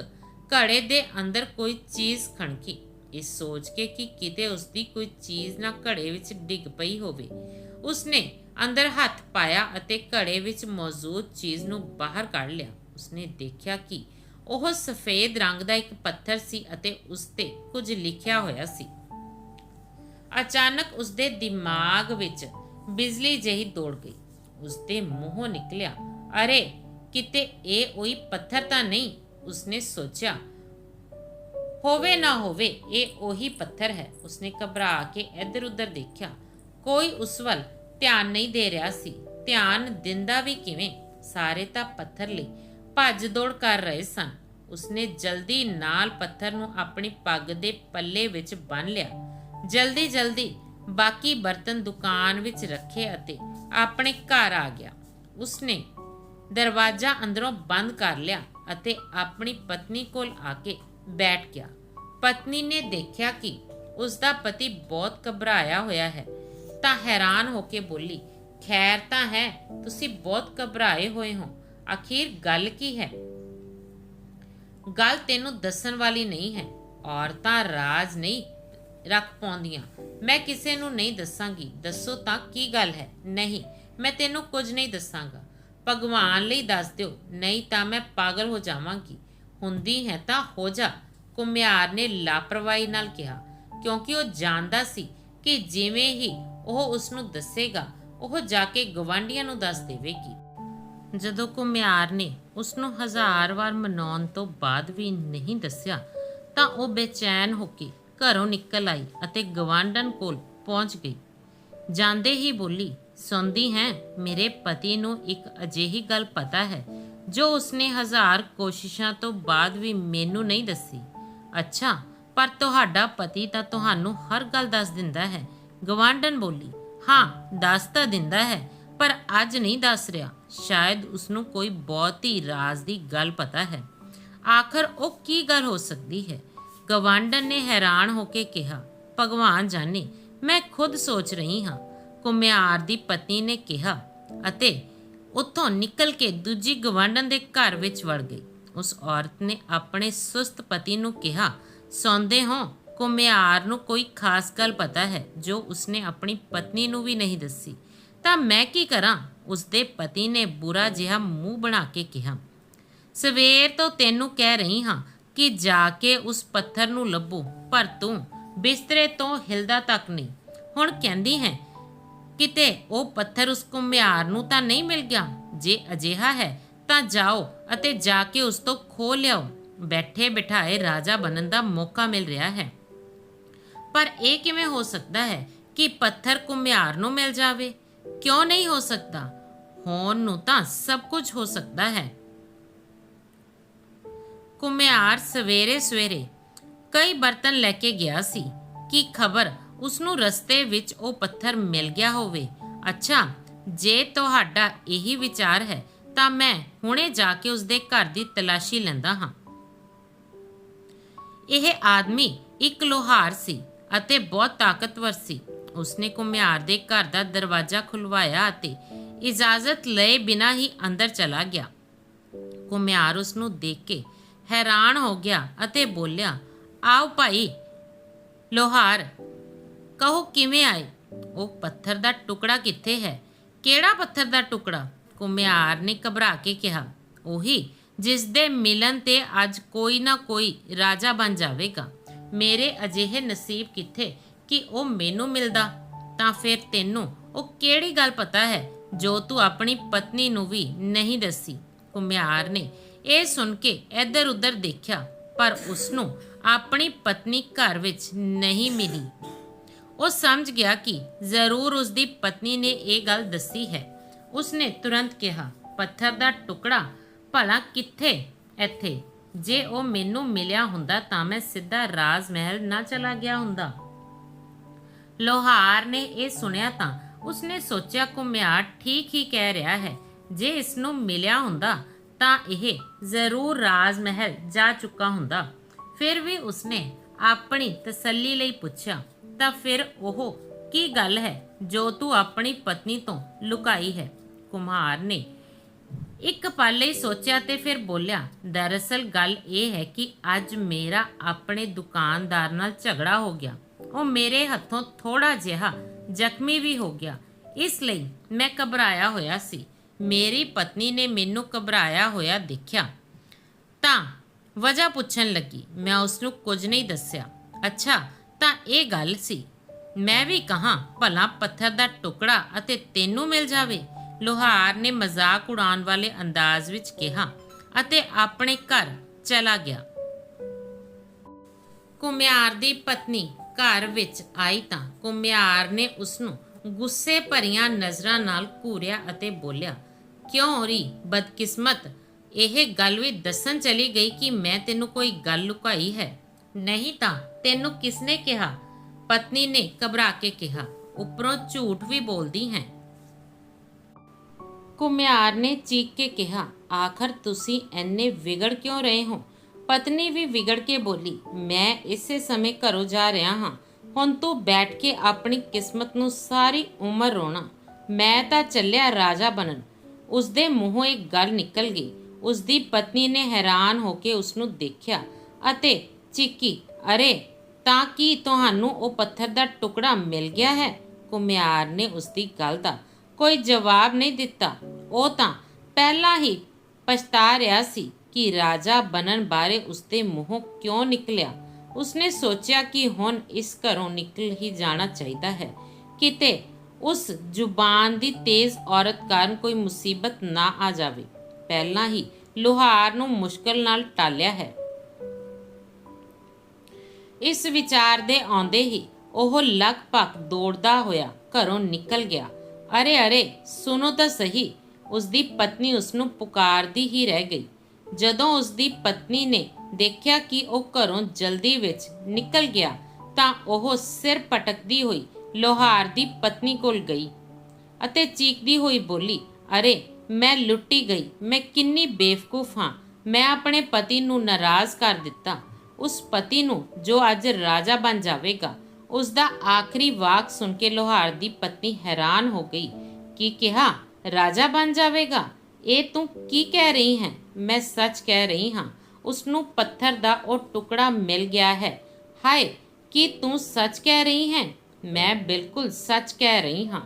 ਘੜੇ ਦੇ ਅੰਦਰ ਕੋਈ ਚੀਜ਼ ਖਣਕੀ। ਇਹ ਸੋਚ ਕੇ ਕਿ ਕਿਤੇ ਉਸਦੀ ਕੋਈ ਚੀਜ਼ ਨਾ ਘੜੇ ਵਿੱਚ ਡਿੱਗ ਪਈ ਹੋਵੇ। ਉਸਨੇ ਅੰਦਰ ਹੱਥ ਪਾਇਆ ਅਤੇ ਘੜੇ ਵਿੱਚ ਮੌਜੂਦ ਚੀਜ਼ ਨੂੰ ਬਾਹਰ ਕੱਢ ਲਿਆ। ਉਸਨੇ ਦੇਖਿਆ ਕਿ ਉਹ ਸਫੇਦ ਰੰਗ ਦਾ ਇੱਕ ਪੱਥਰ ਸੀ ਅਤੇ ਉਸ ਤੇ ਕੁਝ ਲਿਖਿਆ ਹੋਇਆ ਸੀ। ਅਚਾਨਕ ਉਸਦੇ ਦਿਮਾਗ ਵਿੱਚ ਬਿਜਲੀ ਜਿਹੀ ਦੌੜ ਗਈ। ਉਸਦੇ ਮੂੰਹੋਂ ਨਿਕਲਿਆ, ਅਰੇ, ਕਿਤੇ ਇਹ ਉਹੀ ਪੱਥਰ ਤਾਂ ਨਹੀਂ? ਉਸਨੇ ਸੋਚਿਆ, ਹੋਵੇ ਨਾ ਹੋਵੇ, ਇਹ ਉਹੀ ਪੱਥਰ ਹੈ। ਉਸਨੇ ਘਬਰਾ ਕੇ ਇੱਧਰ ਉੱਧਰ ਦੇਖਿਆ, ਕੋਈ ਉਸ ਵੱਲ ਧਿਆਨ ਨਹੀਂ ਦੇ ਰਿਹਾ ਸੀ। ਧਿਆਨ ਦਿੰਦਾ ਵੀ ਕਿਵੇਂ? ਸਾਰੇ ਤਾਂ ਪੱਥਰ ਲਈ ਭੱਜ ਦੌੜ ਕਰ ਰਹੇ ਸਨ। ਉਸਨੇ ਜਲਦੀ ਨਾਲ ਪੱਥਰ ਨੂੰ ਆਪਣੀ ਪੱਗ ਦੇ ਪੱਲੇ ਵਿੱਚ ਬੰਨ ਲਿਆ। ਜਲਦੀ ਜਲਦੀ ਬਾਕੀ ਬਰਤਨ ਦੁਕਾਨ ਵਿੱਚ ਰੱਖੇ ਅਤੇ ਆਪਣੇ ਘਰ ਆ ਗਿਆ। ਉਸਨੇ ਦਰਵਾਜ਼ਾ ਅੰਦਰੋਂ ਬੰਦ ਕਰ ਲਿਆ ਅਤੇ ਆਪਣੀ ਪਤਨੀ ਕੋਲ ਆ ਕੇ ਬੈਠ ਗਿਆ। ਪਤਨੀ ਨੇ ਦੇਖਿਆ ਕਿ ਉਸ ਦਾ ਪਤੀ ਬਹੁਤ ਘਬਰਾਇਆ ਹੋਇਆ ਹੈ। ਤਾਂ ਹੈਰਾਨ ਹੋ ਕੇ ਬੋਲੀ, ਖੈਰ ਤਾਂ ਹੈ, ਤੁਸੀਂ ਬਹੁਤ ਘਬਰਾਏ ਹੋਏ ਹੋ। ਆਖਿਰ ਗੱਲ ਕੀ ਹੈ? ਗੱਲ ਤੈਨੂੰ ਦੱਸਣ ਵਾਲੀ ਨਹੀਂ ਹੈ। ਔਰਤਾਂ ਰਾਜ ਨਹੀਂ ਰੱਖ ਪਾਉਂਦੀਆਂ। ਮੈਂ ਕਿਸੇ ਨੂੰ ਨਹੀਂ ਦੱਸਾਂਗੀ। ਦੱਸੋ ਤਾਂ ਕੀ ਗੱਲ ਹੈ? ਨਹੀਂ, ਮੈਂ ਤੈਨੂੰ ਕੁਝ ਨਹੀਂ ਦੱਸਾਂਗਾ। ਭਗਵਾਨ ਲਈ ਦੱਸ ਦਿਓ, ਨਹੀਂ ਤਾਂ ਮੈਂ ਪਾਗਲ ਹੋ ਜਾਵਾਂਗੀ। ਹੁੰਦੀ ਹੈ ਤਾਂ ਹੋ ਜਾ ਕੁਮਿਆਰ ਨੇ ਲਾਪਰਵਾਹੀ ਨਾਲ ਕਿਹਾ। ਕਿਉਂਕਿ ਉਹ ਜਾਣਦਾ ਸੀ ਕਿ ਜਿਵੇਂ ਹੀ ਉਹ ਉਸ ਨੂੰ ਦੱਸੇਗਾ, ਉਹ ਜਾ ਕੇ ਗਵਾਂਢੀਆਂ ਨੂੰ ਦੱਸ ਦੇਵੇਗੀ। ਜਦੋਂ ਕੁਮਿਆਰ ਨੇ ਉਸ ਨੂੰ ਹਜ਼ਾਰ ਵਾਰ ਮਨਾਉਣ ਤੋਂ ਬਾਅਦ ਵੀ ਨਹੀਂ ਦੱਸਿਆ, ਤਾਂ ਉਹ ਬੇਚੈਨ ਹੋ ਕੇ ਘਰੋਂ ਨਿਕਲ ਆਈ ਅਤੇ ਗਵਾਂਢਣ ਕੋਲ ਪਹੁੰਚ ਗਈ। ਜਾਂਦੇ ਹੀ ਬੋਲੀ ਸੁਣਦੀ ਹੈ, ਮੇਰੇ ਪਤੀ ਨੂੰ ਇੱਕ ਅਜਿਹੀ ਗੱਲ ਪਤਾ ਹੈ, ਜੋ ਉਸਨੇ ਹਜ਼ਾਰ ਕੋਸ਼ਿਸ਼ਾਂ ਤੋਂ ਬਾਅਦ ਵੀ ਮੈਨੂੰ ਨਹੀਂ ਦੱਸੀ। ਅੱਛਾ, ਪਰ ਤੁਹਾਡਾ ਪਤੀ ਤਾਂ ਤੁਹਾਨੂੰ ਹਰ ਗੱਲ ਦੱਸ ਦਿੰਦਾ ਹੈ। ਗਵਾਂਢਣ ਬੋਲੀ, ਹਾਂ, ਦੱਸ ਤਾਂ ਦਿੰਦਾ ਹੈ, ਪਰ ਅੱਜ ਨਹੀਂ ਦੱਸ ਰਿਹਾ। ਸ਼ਾਇਦ ਉਸਨੂੰ ਕੋਈ ਬਹੁਤ ਹੀ ਰਾਜ਼ ਦੀ ਗੱਲ ਪਤਾ ਹੈ ਆਖਰ ਉਹ ਕੀ ਗੱਲ ਹੋ ਸਕਦੀ ਹੈ ਗਵਾਂਢਣ ਨੇ ਹੈਰਾਨ ਹੋ ਕੇ ਕਿਹਾ ਭਗਵਾਨ ਜਾਣੇ ਮੈਂ ਖੁਦ ਸੋਚ ਰਹੀ ਹਾਂ ਕੁਮਿਆਰ ਦੀ ਪਤਨੀ ਨੇ ਕਿਹਾ ਅਤੇ ਉੱਥੋਂ ਨਿਕਲ ਕੇ ਦੂਜੀ ਗਵਾਂਢਣ ਦੇ ਘਰ ਵਿੱਚ ਵੜ ਗਈ ਉਸ ਔਰਤ ਨੇ ਆਪਣੇ ਸੁਸਤ ਪਤੀ ਨੂੰ ਕਿਹਾ ਸੌਂਦੇ ਹੋ ਕੁਮਿਆਰ ਨੂੰ ਕੋਈ ਖਾਸ ਗੱਲ ਪਤਾ ਹੈ ਜੋ ਉਸਨੇ ਆਪਣੀ ਪਤਨੀ ਨੂੰ ਵੀ ਨਹੀਂ ਦੱਸੀ ਤਾਂ ਮੈਂ ਕੀ ਕਰਾਂ? ਉਸਦੇ ਪਤੀ ਨੇ ਬੁਰਾ ਜਿਹਾ ਮੂੰਹ ਬਣਾ ਕੇ ਕਿਹਾ। ਸਵੇਰ ਤੋਂ ਤੈਨੂੰ ਕਹਿ ਰਹੀ ਹਾਂ ਕਿ ਜਾ ਕੇ ਉਸ ਪੱਥਰ ਨੂੰ ਲੱਭੋ, ਪਰ ਤੂੰ ਬਿਸਤਰੇ ਤੋਂ ਹਿਲਦਾ ਤੱਕ ਨਹੀਂ। ਹੁਣ ਕਹਿੰਦੀ ਹੈ, ਕਿਤੇ ਉਹ ਪੱਥਰ ਉਸ ਕੁਮਿਆਰ ਨੂੰ ਤਾਂ ਨਹੀਂ ਮਿਲ ਗਿਆ? ਜੇ ਅਜਿਹਾ ਹੈ, ਤਾਂ ਜਾਓ ਅਤੇ ਜਾ ਕੇ ਉਸ ਤੋਂ ਖੋ ਲਿਆਓ। ਬੈਠੇ ਬਿਠਾਏ ਰਾਜਾ ਬਣਨ ਦਾ ਮੌਕਾ ਮਿਲ ਰਿਹਾ ਹੈ। ਪਰ ਇਹ ਕਿਵੇਂ ਹੋ ਸਕਦਾ ਹੈ ਕਿ ਪੱਥਰ ਕੁਮਿਆਰ ਨੂੰ ਮਿਲ ਜਾਵੇ? ਕਿਉਂ ਨਹੀਂ ਹੋ ਸਕਦਾ? ਹੋਣ ਨੂੰ ਤਾਂ ਸਭ ਕੁਝ ਹੋ ਸਕਦਾ ਹੈ। ਕੁਮਿਆਰ ਸਵੇਰੇ ਸਵੇਰੇ ਕਈ ਬਰਤਨ ਲੈ ਕੇ ਗਿਆ ਸੀ ਕਿ ਖਬਰ ਉਸ ਨੂੰ ਰਸਤੇ ਵਿੱਚ ਉਹ ਪੱਥਰ ਮਿਲ ਗਿਆ ਹੋਵੇ। ਅੱਛਾ, ਜੇ ਤੁਹਾਡਾ ਇਹੀ ਵਿਚਾਰ ਹੈ, ਤਾਂ ਮੈਂ ਹੁਣੇ ਜਾ ਕੇ ਉਸਦੇ ਘਰ ਦੀ ਤਲਾਸ਼ੀ ਲੈਂਦਾ ਹਾਂ। ਇਹ ਆਦਮੀ ਇੱਕ ਲੋਹਾਰ ਸੀ ਅਤੇ ਬਹੁਤ ਤਾਕਤਵਰ ਸੀ। ਉਸਨੇ ਕੁਮਿਆਰ ਦੇ ਘਰ ਦਾ ਦਰਵਾਜ਼ਾ ਖੁਲਵਾਇਆ ਅਤੇ ਇਜਾਜ਼ਤ ਲਏ ਬਿਨਾਂ ਹੀ ਅੰਦਰ ਚਲਾ ਗਿਆ। ਕੁਮਿਆਰ ਉਸ ਨੂੰ ਦੇਖ ਕੇ ਹੈਰਾਨ ਹੋ ਗਿਆ ਅਤੇ ਬੋਲਿਆ, ਆਓ ਭਾਈ, ਲੋਹਾਰ, ਕਹੋ ਕਿਵੇਂ ਆਏ? ਉਹ ਪੱਥਰ ਦਾ ਟੁਕੜਾ ਕਿੱਥੇ ਹੈ? ਕਿਹੜਾ ਪੱਥਰ ਦਾ ਟੁਕੜਾ? ਕੁਮਿਆਰ ਨੇ ਘਬਰਾ ਕੇ ਕਿਹਾ, ਉਹੀ, ਜਿਸ ਦੇ ਮਿਲਨ ਤੇ ਅੱਜ ਕੋਈ ਨਾ ਕੋਈ ਰਾਜਾ ਬਣ ਜਾਵੇਗਾ। ਮੇਰੇ ਅਜਿਹੇ ਨਸੀਬ ਕਿੱਥੇ? ਕਿ ਉਹ ਮੈਨੂੰ ਮਿਲਦਾ, ਤਾਂ ਫਿਰ ਤੈਨੂੰ। ਉਹ ਕਿਹੜੀ ਗੱਲ ਪਤਾ ਹੈ? ਜੋ ਤੂੰ ਆਪਣੀ ਪਤਨੀ ਨੂੰ ਵੀ ਨਹੀਂ ਦੱਸੀ। ਕੁਮਿਆਰ ਨੇ ਇਹ ਸੁਣ ਕੇ ਇੱਧਰ ਉੱਧਰ ਦੇਖਿਆ, ਪਰ ਉਸ ਨੂੰ ਆਪਣੀ ਪਤਨੀ ਘਰ ਵਿੱਚ ਨਹੀਂ ਮਿਲੀ। ਉਹ ਸਮਝ ਗਿਆ ਕਿ ਜ਼ਰੂਰ ਉਸ ਦੀ ਪਤਨੀ ਨੇ ਇਹ ਗੱਲ ਦੱਸੀ ਹੈ। ਉਸਨੇ ਤੁਰੰਤ ਕਿਹਾ, ਪੱਥਰ ਦਾ ਟੁਕੜਾ? ਭਲਾ ਕਿੱਥੇ? ਇੱਥੇ। ਜੇ ਉਹ ਮੈਨੂੰ ਮਿਲਿਆ ਹੁੰਦਾ ਤਾਂ ਮੈਂ ਸਿੱਧਾ ਰਾਜ ਮਹਿਲ ਨਾ ਚਲਾ ਗਿਆ ਹੁੰਦਾ। ਲੋਹਾਰ ਨੇ ਇਹ ਸੁਣਿਆ ਤਾਂ ਉਸਨੇ ਸੋਚਿਆ ਕੁਮਿਆਰ ਠੀਕ ਹੀ ਕਹਿ ਰਿਹਾ ਹੈ, ਜੇ ਇਸ ਨੂੰ ਮਿਲਿਆ ਹੁੰਦਾ ਤਾਂ ਇਹ ਜ਼ਰੂਰ ਰਾਜ ਮਹਿਲ ਜਾ ਚੁੱਕਾ ਹੁੰਦਾ। ਫਿਰ ਵੀ ਉਸਨੇ ਆਪਣੀ ਤਸੱਲੀ ਲਈ ਪੁੱਛਿਆ, ਤਾਂ ਫਿਰ ਉਹ ਕੀ ਗੱਲ ਹੈ ਜੋ ਤੂੰ ਆਪਣੀ ਪਤਨੀ ਤੋਂ ਲੁਕਾਈ ਹੈ? ਕੁਮਾਰ ਨੇ ਇੱਕ ਪਲ ਲਈ ਸੋਚਿਆ ਤੇ ਫਿਰ ਬੋਲਿਆ, ਦਰਅਸਲ ਗੱਲ ਇਹ ਹੈ ਕਿ ਅੱਜ ਮੇਰਾ ਆਪਣੇ ਦੁਕਾਨਦਾਰ ਨਾਲ ਝਗੜਾ ਹੋ ਗਿਆ। ਉਹ ਮੇਰੇ ਹੱਥੋਂ ਥੋੜਾ ਜਿਹਾ ਜ਼ਖਮੀ ਵੀ ਹੋ ਗਿਆ। ਇਸ ਲਈ ਮੈਂ ਘਬਰਾਇਆ ਹੋਇਆ ਸੀ। ਮੇਰੀ ਪਤਨੀ ਨੇ ਮੈਨੂੰ ਘਬਰਾਇਆ ਹੋਇਆ ਦੇਖਿਆ। ਤਾਂ ਵਜ੍ਹਾ ਪੁੱਛਣ ਲੱਗੀ। ਮੈਂ ਉਸ ਨੂੰ ਕੁਝ ਨਹੀਂ ਦੱਸਿਆ। ਅੱਛਾ, ਤਾਂ ਇਹ ਗੱਲ ਸੀ। ਮੈਂ ਵੀ ਕਹਾ, ਭਲਾ ਪੱਥਰ ਦਾ ਟੁਕੜਾ ਅਤੇ ਤੈਨੂੰ ਮਿਲ ਜਾਵੇ? ਲੋਹਾਰ ਨੇ ਮਜ਼ਾਕ ਉਡਾਉਣ ਵਾਲੇ ਅੰਦਾਜ਼ ਵਿੱਚ ਕਿਹਾ ਅਤੇ ਆਪਣੇ ਘਰ ਚਲਾ ਗਿਆ। ਕੁਮਿਆਰ ਦੀ ਪਤਨੀ ਘਰ ਵਿੱਚ ਆਈ ਤਾਂ ਕੁਮਿਆਰ ਨੇ ਉਸ ਨੂੰ ਗੁੱਸੇ ਭਰੀਆਂ ਨਜ਼ਰਾਂ ਨਾਲ ਘੂਰਿਆ ਅਤੇ ਬੋਲਿਆ, ਕਿਉਂ ਰੀ, ਬਦਕਿਸਮਤ? ਇਹ ਗੱਲ ਵੀ ਦੱਸਣ ਚਲੀ ਗਈ ਕਿ ਮੈਂ ਤੈਨੂੰ ਕੋਈ ਗੱਲ ਲੁਕਾਈ ਹੈ। ਨਹੀਂ ਤਾਂ ਤੈਨੂੰ ਕਿਸਨੇ ਕਿਹਾ? ਪਤਨੀ ਨੇ ਘਬਰਾ ਕੇ ਕਿਹਾ, ਉੱਪਰੋਂ ਝੂਠ ਵੀ ਬੋਲਦੀ ਹੈ। ਕੁਮਿਆਰ ਨੇ ਚੀਕ ਕੇ ਕਿਹਾ, ਆਖਰ ਤੁਸੀਂ ਐਨੇ ਵਿਗੜ ਕਿਉਂ ਰਹੇ ਹੋ? ਪਤਨੀ ਵੀ ਵਿਗੜ ਕੇ ਬੋਲੀ, ਮੈਂ ਇਸੇ ਸਮੇਂ ਘਰੋਂ ਜਾ ਰਿਹਾ ਹਾਂ। ਹੁਣ ਤੂੰ ਬੈਠ ਕੇ ਆਪਣੀ ਕਿਸਮਤ ਨੂੰ ਸਾਰੀ ਉਮਰ ਰੋਣਾ। ਮੈਂ ਤਾਂ ਚੱਲਿਆ ਰਾਜਾ ਬਣਨ। ਉਸਦੇ ਮੂੰਹੋਂ ਇੱਕ ਗੱਲ ਨਿਕਲ ਗਈ। ਉਸਦੀ ਪਤਨੀ ਨੇ ਹੈਰਾਨ ਹੋ ਕੇ ਉਸ ਨੂੰ ਦੇਖਿਆ ਅਤੇ ਚੀਕੀ, ਅਰੇ, ਤਾਂ ਕੀ ਤੁਹਾਨੂੰ ਉਹ ਪੱਥਰ ਦਾ ਟੁਕੜਾ ਮਿਲ ਗਿਆ ਹੈ? ਕੁਮਿਆਰ ਨੇ ਉਸਦੀ ਗੱਲ ਦਾ ਕੋਈ ਜਵਾਬ ਨਹੀਂ ਦਿੱਤਾ। ਉਹ ਤਾਂ ਪਹਿਲਾਂ ਹੀ ਪਛਤਾ ਰਿਹਾ ਸੀ। ਕਿ ਰਾਜਾ ਬਣਨ ਬਾਰੇ ਉਸਦੇ ਮੂੰਹੋਂ ਕਿਉਂ ਨਿਕਲਿਆ? ਉਸਨੇ ਸੋਚਿਆ ਕਿ ਹੁਣ ਇਸ ਘਰੋਂ ਨਿਕਲ ਹੀ ਜਾਣਾ ਚਾਹੀਦਾ ਹੈ। ਕਿਤੇ ਉਸ ਜ਼ੁਬਾਨ ਦੀ ਤੇਜ਼ ਔਰਤ ਕਾਰਨ ਕੋਈ ਮੁਸੀਬਤ ਨਾ ਆ ਜਾਵੇ। ਪਹਿਲਾਂ ਹੀ ਲੋਹਾਰ ਨੂੰ ਮੁਸ਼ਕਲ ਨਾਲ ਟਾਲਿਆ ਹੈ। ਇਸ ਵਿਚਾਰ ਦੇ ਆਉਂਦੇ ਹੀ ਉਹ ਲਗਭਗ ਦੌੜਦਾ ਹੋਇਆ ਘਰੋਂ ਨਿਕਲ ਗਿਆ। ਅਰੇ ਅਰੇ ਸੁਣੋ ਤਾਂ ਸਹੀ ਉਸ ਦੀ ਪਤਨੀ ਉਸ ਨੂੰ ਪੁਕਾਰਦੀ ਹੀ ਰਹਿ ਗਈ। ਜਦੋਂ ਉਸ ਦੀ ਪਤਨੀ ਨੇ ਦੇਖਿਆ ਕਿ ਉਹ ਘਰੋਂ ਜਲਦੀ ਵਿੱਚ ਨਿਕਲ ਗਿਆ, ਤਾਂ ਉਹ ਸਿਰ ਪਟਕਦੀ ਹੋਈ ਲੋਹਾਰ ਦੀ ਪਤਨੀ ਕੋਲ ਗਈ ਅਤੇ ਚੀਕਦੀ ਹੋਈ ਬੋਲੀ, ਅਰੇ, ਮੈਂ ਲੁੱਟੀ ਗਈ, ਮੈਂ ਕਿੰਨੀ ਬੇਵਕੂਫ ਹਾਂ, ਮੈਂ ਆਪਣੇ ਪਤੀ ਨੂੰ ਨਾਰਾਜ਼ ਕਰ ਦਿੱਤਾ। ਉਸ ਪਤੀ ਨੂੰ ਜੋ ਅੱਜ ਰਾਜਾ ਬਣ ਜਾਵੇਗਾ। ਉਸ ਦਾ ਆਖਰੀ ਵਾਕ ਸੁਣ ਕੇ ਲੋਹਾਰ ਦੀ ਪਤਨੀ ਹੈਰਾਨ ਹੋ ਗਈ ਕੀ ਕਿਹਾ, ਰਾਜਾ ਬਣ ਜਾਵੇਗਾ? ਇਹ ਤੂੰ ਕੀ ਕਹਿ ਰਹੀ ਹੈ? ਮੈਂ ਸੱਚ ਕਹਿ ਰਹੀ ਹਾਂ ਉਸ ਨੂੰ ਪੱਥਰ ਦਾ ਉਹ ਟੁਕੜਾ ਮਿਲ ਗਿਆ ਹੈ। ਹਾਏ, ਕੀ ਤੂੰ ਸੱਚ ਕਹਿ ਰਹੀ ਹੈ? ਮੈਂ ਬਿਲਕੁਲ ਸੱਚ ਕਹਿ ਰਹੀ ਹਾਂ।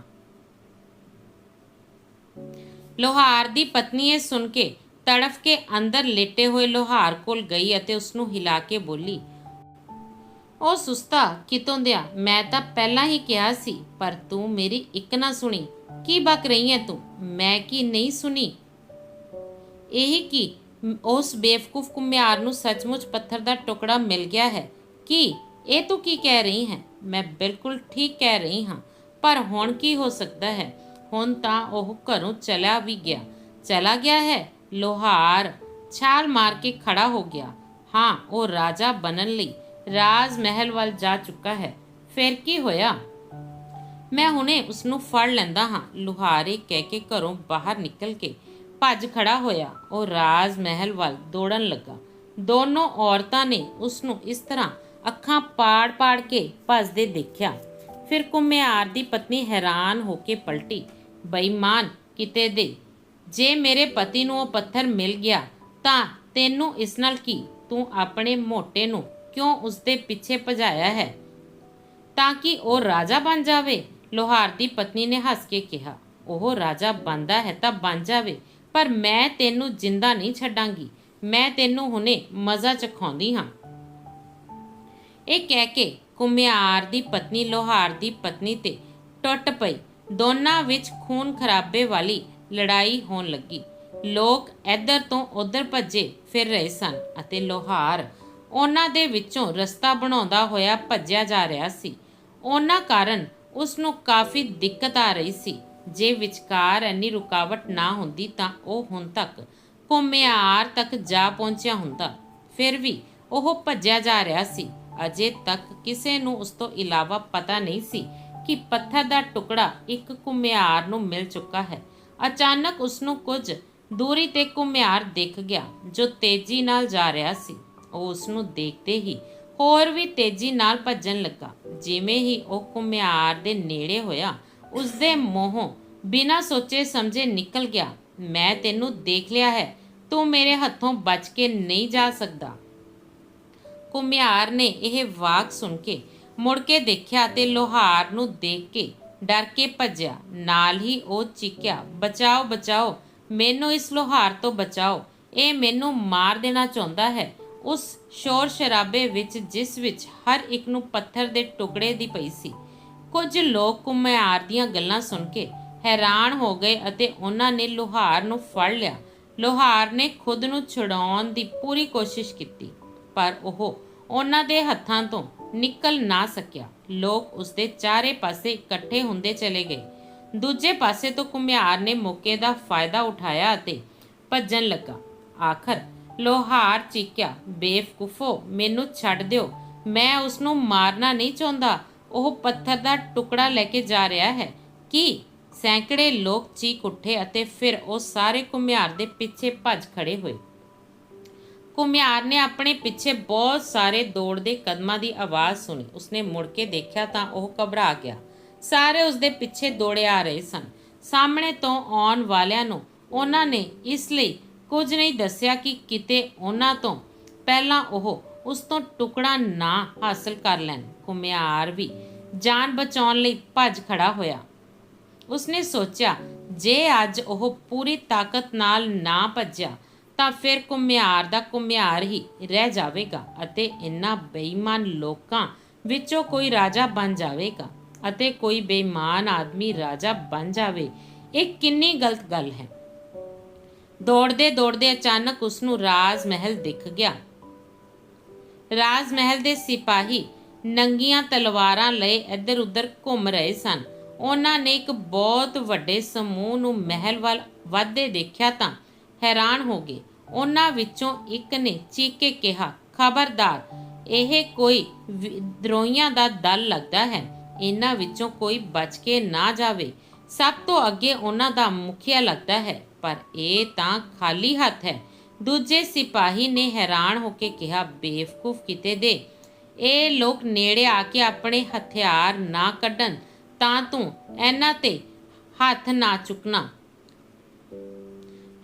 ਲੋਹਾਰ ਦੀ ਪਤਨੀ ਇਹ ਸੁਣ ਕੇ ਤੜਫ ਕੇ ਅੰਦਰ ਲੇਟੇ ਹੋਏ ਲੋਹਾਰ ਕੋਲ ਗਈ ਅਤੇ ਉਸ ਨੂੰ ਹਿਲਾ ਕੇ ਬੋਲੀ, ਉਹ ਸੁਸਤਾ ਕਿਤੋਂ ਦਿਆ? ਮੈਂ ਤਾਂ ਪਹਿਲਾਂ ਹੀ ਕਿਹਾ ਸੀ, ਪਰ ਤੂੰ ਮੇਰੀ ਇੱਕ ਨਾ ਸੁਣੀ। ਕੀ ਬਕ ਰਹੀ ਹੈ ਤੂੰ? ਮੈਂ ਕੀ ਨਹੀਂ ਸੁਣੀ? ਇਹੀ ਕਿ ਉਸ ਬੇਵਕੂਫ ਕੁਮਿਆਰ ਨੂੰ ਸੱਚਮੁੱਚ ਪੱਥਰ ਦਾ ਟੁਕੜਾ ਮਿਲ ਗਿਆ ਹੈ। ਕੀ ਇਹ ਤੂੰ ਕੀ ਕਹਿ ਰਹੀ ਹੈ? ਮੈਂ ਬਿਲਕੁਲ ਠੀਕ ਕਹਿ ਰਹੀ ਹਾਂ, ਪਰ ਹੁਣ ਕੀ ਹੋ ਸਕਦਾ ਹੈ? ਹੁਣ ਤਾਂ ਉਹ ਘਰੋਂ ਚਲਾ ਵੀ ਗਿਆ। ਚਲਾ ਗਿਆ ਹੈ? ਲੋਹਾਰ। ਛਾਲ ਮਾਰ ਕੇ ਖੜਾ ਹੋ ਗਿਆ। ਹਾਂ, ਉਹ ਰਾਜਾ ਬਣਨ ਲਈ ਰਾਜ ਮਹਿਲ ਵੱਲ ਜਾ ਚੁੱਕਾ ਹੈ। ਫਿਰ ਕੀ ਹੋਇਆ? ਮੈਂ ਹੁਣੇ ਉਸ ਨੂੰ ਫੜ ਲੈਂਦਾ ਹਾਂ। ਲੁਹਾਰੇ ਕਹਿ ਕੇ ਘਰੋਂ ਬਾਹਰ ਨਿਕਲ ਕੇ ਭੱਜ ਖੜਾ ਹੋਇਆ। ਉਹ ਰਾਜ ਮਹਿਲ ਵੱਲ ਦੌੜਨ ਲੱਗਾ। ਦੋਨੋਂ ਔਰਤਾਂ ਨੇ ਉਸ ਨੂੰ ਇਸ ਤਰ੍ਹਾਂ ਅੱਖਾਂ ਪਾੜ-ਪਾੜ ਕੇ ਭੱਜਦੇ ਦੇਖਿਆ। ਫਿਰ ਕੁਮਿਆਰ ਦੀ ਪਤਨੀ ਹੈਰਾਨ ਹੋ ਕੇ ਪਲਟੀ। ਬੇਈਮਾਨ, ਕਿਤੇ ਦੇ। ਜੇ ਮੇਰੇ ਪਤੀ ਨੂੰ ਉਹ ਪੱਥਰ ਮਿਲ ਗਿਆ, ਤਾਂ ਤੈਨੂੰ ਇਸ ਨਾਲ ਕੀ? ਤੂੰ ਆਪਣੇ ਮੋਟੇ ਨੂੰ ਕਿਉਂ ਉਸ ਦੇ ਪਿੱਛੇ ਭਜਾਇਆ ਹੈ? ਤਾਂ ਕਿ ਉਹ ਰਾਜਾ ਬਣ ਜਾਵੇ, ਲੋਹਾਰ ਦੀ ਪਤਨੀ ਨੇ ਹੱਸ ਕੇ ਕਿਹਾ। ਉਹ ਰਾਜਾ ਬਣਦਾ ਹੈ ਤਾਂ ਬਣ ਜਾਵੇ। ਪਰ ਮੈਂ ਤੈਨੂੰ ਜਿੰਦਾ ਨਹੀਂ ਛੱਡਾਂਗੀ। ਮੈਂ ਤੈਨੂੰ ਹੁਣੇ ਮਜ਼ਾ ਚਖਾਉਂਦੀ ਹਾਂ। ਇਹ ਕਹਿ ਕੇ ਕੁਮਿਆਰ ਦੀ ਪਤਨੀ ਲੋਹਾਰ ਦੀ ਪਤਨੀ ਤੇ ਟੁੱਟ ਪਈ। ਦੋਨਾਂ ਵਿੱਚ ਖੂਨ ਖਰਾਬੇ ਵਾਲੀ ਲੜਾਈ ਹੋਣ ਲੱਗੀ। ਲੋਕ ਇੱਧਰ ਤੋਂ ਉੱਧਰ ਭੱਜੇ ਫਿਰ ਰਹੇ ਸਨ ਅਤੇ ਲੋਹਾਰ ਉਹਨਾਂ ਦੇ ਵਿੱਚੋਂ ਰਸਤਾ ਬਣਾਉਂਦਾ ਹੋਇਆ ਭੱਜਿਆ ਜਾ ਰਿਹਾ ਸੀ। ਉਹਨਾਂ ਕਾਰਨ ਉਸ ਨੂੰ ਕਾਫੀ ਦਿੱਕਤ ਆ ਰਹੀ ਸੀ। ਜੇ ਵਿਚਕਾਰ ਇੰਨੀ ਰੁਕਾਵਟ ਨਾ ਹੁੰਦੀ ਤਾਂ ਉਹ ਹੁਣ ਤੱਕ ਕੁਮਿਆਰ ਤੱਕ ਜਾ ਪਹੁੰਚਿਆ ਹੁੰਦਾ। ਫਿਰ ਵੀ ਉਹ ਭੱਜਿਆ ਜਾ ਰਿਹਾ ਸੀ। ਅਜੇ ਤੱਕ ਕਿਸੇ ਨੂੰ ਉਸ ਤੋਂ ਇਲਾਵਾ ਪਤਾ ਨਹੀਂ ਸੀ ਕਿ ਪੱਥਰ ਦਾ ਟੁਕੜਾ ਇੱਕ ਕੁਮਿਆਰ ਨੂੰ ਮਿਲ ਚੁੱਕਾ ਹੈ। ਅਚਾਨਕ ਉਸ ਨੂੰ ਕੁਝ ਦੂਰੀ ਤੇ ਕੁਮਿਆਰ ਦਿਖ ਗਿਆ ਜੋ ਤੇਜ਼ੀ ਨਾਲ ਜਾ ਰਿਹਾ ਸੀ। ਉਹ ਉਸ ਨੂੰ ਦੇਖਦੇ ਹੀ ਹੋਰ ਵੀ ਤੇਜ਼ੀ ਨਾਲ ਭੱਜਣ ਲੱਗਾ। ਜਿਵੇਂ ਹੀ ਉਹ ਕੁਮਿਆਰ ਦੇ ਨੇੜੇ ਹੋਇਆ ਉਸ ਦੇ ਮੂੰਹੋਂ ਬਿਨਾਂ ਸੋਚੇ ਸਮਝੇ ਨਿਕਲ ਗਿਆ, ਮੈਂ ਤੈਨੂੰ ਦੇਖ ਲਿਆ ਹੈ, ਤੂੰ ਮੇਰੇ ਹੱਥੋਂ ਬਚ ਕੇ ਨਹੀਂ ਜਾ ਸਕਦਾ। ਕੁਮਿਆਰ ਨੇ ਇਹ ਵਾਕ ਸੁਣ ਕੇ ਮੁੜ ਕੇ ਦੇਖਿਆ ਤੇ ਲੋਹਾਰ ਨੂੰ ਦੇਖ ਕੇ ਡਰ ਕੇ ਭੱਜਿਆ। ਨਾਲ ਹੀ ਉਹ ਚੀਕਿਆ, ਬਚਾਓ ਬਚਾਓ, ਮੈਨੂੰ ਇਸ ਲੋਹਾਰ ਤੋਂ ਬਚਾਓ, ਇਹ ਮੈਨੂੰ ਮਾਰ ਦੇਣਾ ਚਾਹੁੰਦਾ ਹੈ। ਉਸ ਸ਼ੋਰ ਸ਼ਰਾਬੇ ਵਿੱਚ ਜਿਸ ਵਿੱਚ ਹਰ ਇੱਕ ਨੂੰ ਪੱਥਰ ਦੇ ਟੁਕੜੇ ਦੀ ਪਈ ਸੀ। ਕੁਝ ਲੋਕ ਕੁਮਿਆਰ ਦੀਆਂ ਗੱਲਾਂ ਸੁਣ ਕੇ ਹੈਰਾਨ ਹੋ ਗਏ ਅਤੇ ਉਹਨਾਂ ਨੇ ਲੋਹਾਰ ਨੂੰ ਫੜ ਲਿਆ। ਲੋਹਾਰ ਨੇ ਖੁਦ ਨੂੰ ਛੁਡਾਉਣ ਦੀ ਪੂਰੀ ਕੋਸ਼ਿਸ਼ ਕੀਤੀ, ਪਰ ਉਹ ਉਹਨਾਂ ਦੇ ਹੱਥਾਂ ਤੋਂ ਨਿਕਲ ਨਾ ਸਕਿਆ। ਲੋਕ ਉਸਦੇ ਚਾਰੇ ਪਾਸੇ ਇਕੱਠੇ ਹੁੰਦੇ ਚਲੇ ਗਏ। ਦੂਜੇ ਪਾਸੇ ਤੋਂ ਕੁਮਿਆਰ ਨੇ ਮੌਕੇ ਦਾ ਫਾਇਦਾ ਉਠਾਇਆ ਅਤੇ ਭੱਜਣ ਲੱਗਾ। ਆਖਰ ਲੋਹਾਰ ਚੀਕਿਆ, ਬੇਵਕੂਫੋ, ਮੈਨੂੰ ਛੱਡ ਦਿਓ। ਮੈਂ ਉਸ ਨੂੰ ਮਾਰਨਾ ਨਹੀਂ ਚਾਹੁੰਦਾ। ਉਹ ਪੱਥਰ ਦਾ ਟੁਕੜਾ ਲੈ ਕੇ ਜਾ ਰਿਹਾ ਹੈ ਕੀ ਸੈਂਕੜੇ ਲੋਕ ਚੀਕ ਉੱਠੇ ਅਤੇ ਫਿਰ ਉਹ ਸਾਰੇ ਘੁਮਿਆਰ ਦੇ ਪਿੱਛੇ ਭੱਜ ਖੜੇ ਹੋਏ। ਘੁਮਿਆਰ ਨੇ ਆਪਣੇ ਪਿੱਛੇ ਬਹੁਤ ਸਾਰੇ ਦੌੜਦੇ ਕਦਮਾਂ ਦੀ ਆਵਾਜ਼ ਸੁਣੀ। ਉਸਨੇ ਮੁੜ ਕੇ ਦੇਖਿਆ ਤਾਂ ਉਹ ਘਬਰਾ ਗਿਆ। ਸਾਰੇ ਉਸਦੇ ਪਿੱਛੇ ਦੌੜੇ ਆ ਰਹੇ ਸਨ। ਸਾਹਮਣੇ ਤੋਂ ਆਉਣ ਵਾਲਿਆਂ ਨੂੰ ਉਹਨਾਂ ਨੇ ਇਸ ਲਈ ਕੁਝ ਨਹੀਂ ਦੱਸਿਆ ਕਿ ਕਿਤੇ ਉਹਨਾਂ ਤੋਂ ਪਹਿਲਾਂ ਉਹ ਉਸ ਤੋਂ ਟੁਕੜਾ ਨਾ ਹਾਸਲ ਕਰ ਲੈਣ। ਕੁਮਿਆਰ ਵੀ ਜਾਨ ਬਚਾਉਣ ਲਈ ਭੱਜ ਖੜਾ ਹੋਇਆ। ਉਸਨੇ ਸੋਚਿਆ, ਜੇ ਅੱਜ ਉਹ ਪੂਰੀ ਤਾਕਤ ਨਾਲ ਨਾ ਭੱਜਿਆ, ਤਾਂ ਫਿਰ ਕੁਮਿਆਰ ਦਾ ਕੁਮਿਆਰ ਹੀ ਰਹਿ ਜਾਵੇਗਾ ਅਤੇ ਇਨ੍ਹਾਂ ਬੇਈਮਾਨ ਲੋਕਾਂ ਵਿੱਚੋਂ ਕੋਈ ਰਾਜਾ ਬਣ ਜਾਵੇਗਾ ਅਤੇ ਕੋਈ ਬੇਈਮਾਨ ਆਦਮੀ ਰਾਜਾ ਬਣ ਜਾਵੇ। ਇਹ ਕਿੰਨੀ ਗਲਤ ਗੱਲ ਹੈ। ਦੌੜਦੇ ਦੌੜਦੇ ਅਚਾਨਕ ਉਸ ਨੂੰ ਰਾਜ ਮਹਿਲ ਦਿਖ ਗਿਆ। ਰਾਜ ਮਹਿਲ ਦੇ ਸਿਪਾਹੀ ਨੰਗੀਆਂ ਤਲਵਾਰਾਂ ਲਏ ਇੱਧਰ ਉੱਧਰ ਘੁੰਮ ਰਹੇ ਸਨ। ਉਹਨਾਂ ਨੇ ਇੱਕ ਬਹੁਤ ਵੱਡੇ ਸਮੂਹ ਨੂੰ ਮਹਿਲ ਵੱਲ ਵੱਧਦੇ ਦੇਖਿਆ ਤਾਂ ਹੈਰਾਨ ਹੋ ਗਏ। ਉਹਨਾਂ ਵਿੱਚੋਂ ਇੱਕ ਨੇ ਚੀਕ ਕੇ ਕਿਹਾ, ਖਬਰਦਾਰ, ਇਹ ਕੋਈ ਵਿਦਰੋਹੀਆਂ ਦਾ ਦਲ ਲੱਗਦਾ ਹੈ। ਇਹਨਾਂ ਵਿੱਚੋਂ ਕੋਈ ਬਚ ਕੇ ਨਾ ਜਾਵੇ। ਸਭ ਤੋਂ ਅੱਗੇ ਉਹਨਾਂ ਦਾ ਮੁਖੀਆ ਲੱਗਦਾ ਹੈ, ਪਰ ਇਹ ਤਾਂ ਖਾਲੀ ਹੱਥ ਹੈ। ਦੂਜੇ ਸਿਪਾਹੀ ਨੇ ਹੈਰਾਨ ਹੋ ਕੇ ਕਿਹਾ, ਬੇਵਕੂਫ ਕਿਤੇ ਦੇ। ਇਹ ਲੋਕ ਨੇੜੇ ਆ ਕੇ ਆਪਣੇ ਹਥਿਆਰ ਨਾ ਕੱਢਣ, ਤਾਂ ਤੂੰ ਇਹਨਾਂ ਤੇ ਹੱਥ ਨਾ ਚੁੱਕਣਾ।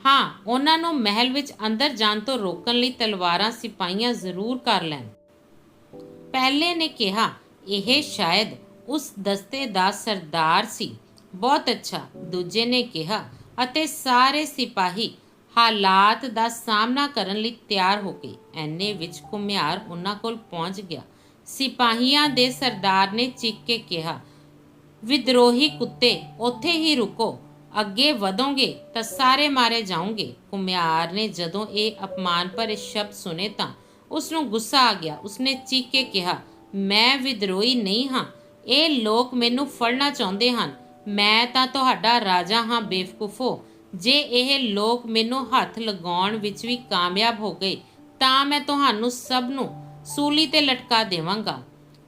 ਹਾਂ, ਉਹਨਾਂ ਨੂੰ ਮਹਿਲ ਵਿੱਚ ਅੰਦਰ ਜਾਣ ਤੋਂ ਰੋਕਣ ਲਈ ਤਲਵਾਰਾਂ ਸਿਪਾਹੀਆਂ ਜ਼ਰੂਰ ਕਰ ਲੈਣ। ਪਹਿਲੇ ਨੇ ਕਿਹਾ, ਇਹ ਸ਼ਾਇਦ ਉਸ ਦਸਤੇ ਦਾ ਸਰਦਾਰ ਸੀ। ਬਹੁਤ ਅੱਛਾ, ਦੂਜੇ ਨੇ ਕਿਹਾ, ਅਤੇ ਸਾਰੇ ਸਿਪਾਹੀ ਹਾਲਾਤ ਦਾ ਸਾਹਮਣਾ ਕਰਨ ਲਈ ਤਿਆਰ ਹੋ ਗਏ ਐਨੇ ਵਿੱਚ ਘੁਮਿਆਰ ਉਹਨਾਂ ਕੋਲ ਪਹੁੰਚ ਗਿਆ। ਸਿਪਾਹੀਆਂ ਦੇ ਸਰਦਾਰ ਨੇ ਚੀਕ ਕੇ ਕਿਹਾ, ਵਿਦਰੋਹੀ ਕੁੱਤੇ, ਉੱਥੇ ਹੀ ਰੁਕੋ। ਅੱਗੇ ਵਧੋਗੇ ਤਾਂ ਸਾਰੇ ਮਾਰੇ ਜਾਓਗੇ। ਕੁਮਿਆਰ ਨੇ ਜਦੋਂ ਇਹ ਅਪਮਾਨ ਭਰੇ ਸ਼ਬਦ ਸੁਨੇ ਤਾਂ ਉਸ ਨੂੰ ਗੁੱਸਾ ਆ ਗਿਆ। ਉਸਨੇ ਚੀਕ ਕੇ ਕਿਹਾ, ਮੈਂ ਵਿਦਰੋਹੀ ਨਹੀਂ ਹਾਂ। ਇਹ ਲੋਕ ਮੈਨੂੰ ਫੜਨਾ ਚਾਹੁੰਦੇ ਹਨ। ਮੈਂ ਤਾਂ ਤੁਹਾਡਾ ਰਾਜਾ ਹਾਂ, ਬੇਵਕੂਫੋ। ਜੇ ਇਹ ਲੋਕ ਮੈਨੂੰ ਹੱਥ ਲਗਾਉਣ ਵਿੱਚ ਵੀ ਕਾਮਯਾਬ ਹੋ ਗਏ, ਤਾਂ ਮੈਂ ਤੁਹਾਨੂੰ ਸਭ ਨੂੰ ਸੂਲੀ ਤੇ ਲਟਕਾ ਦੇਵਾਂਗਾ।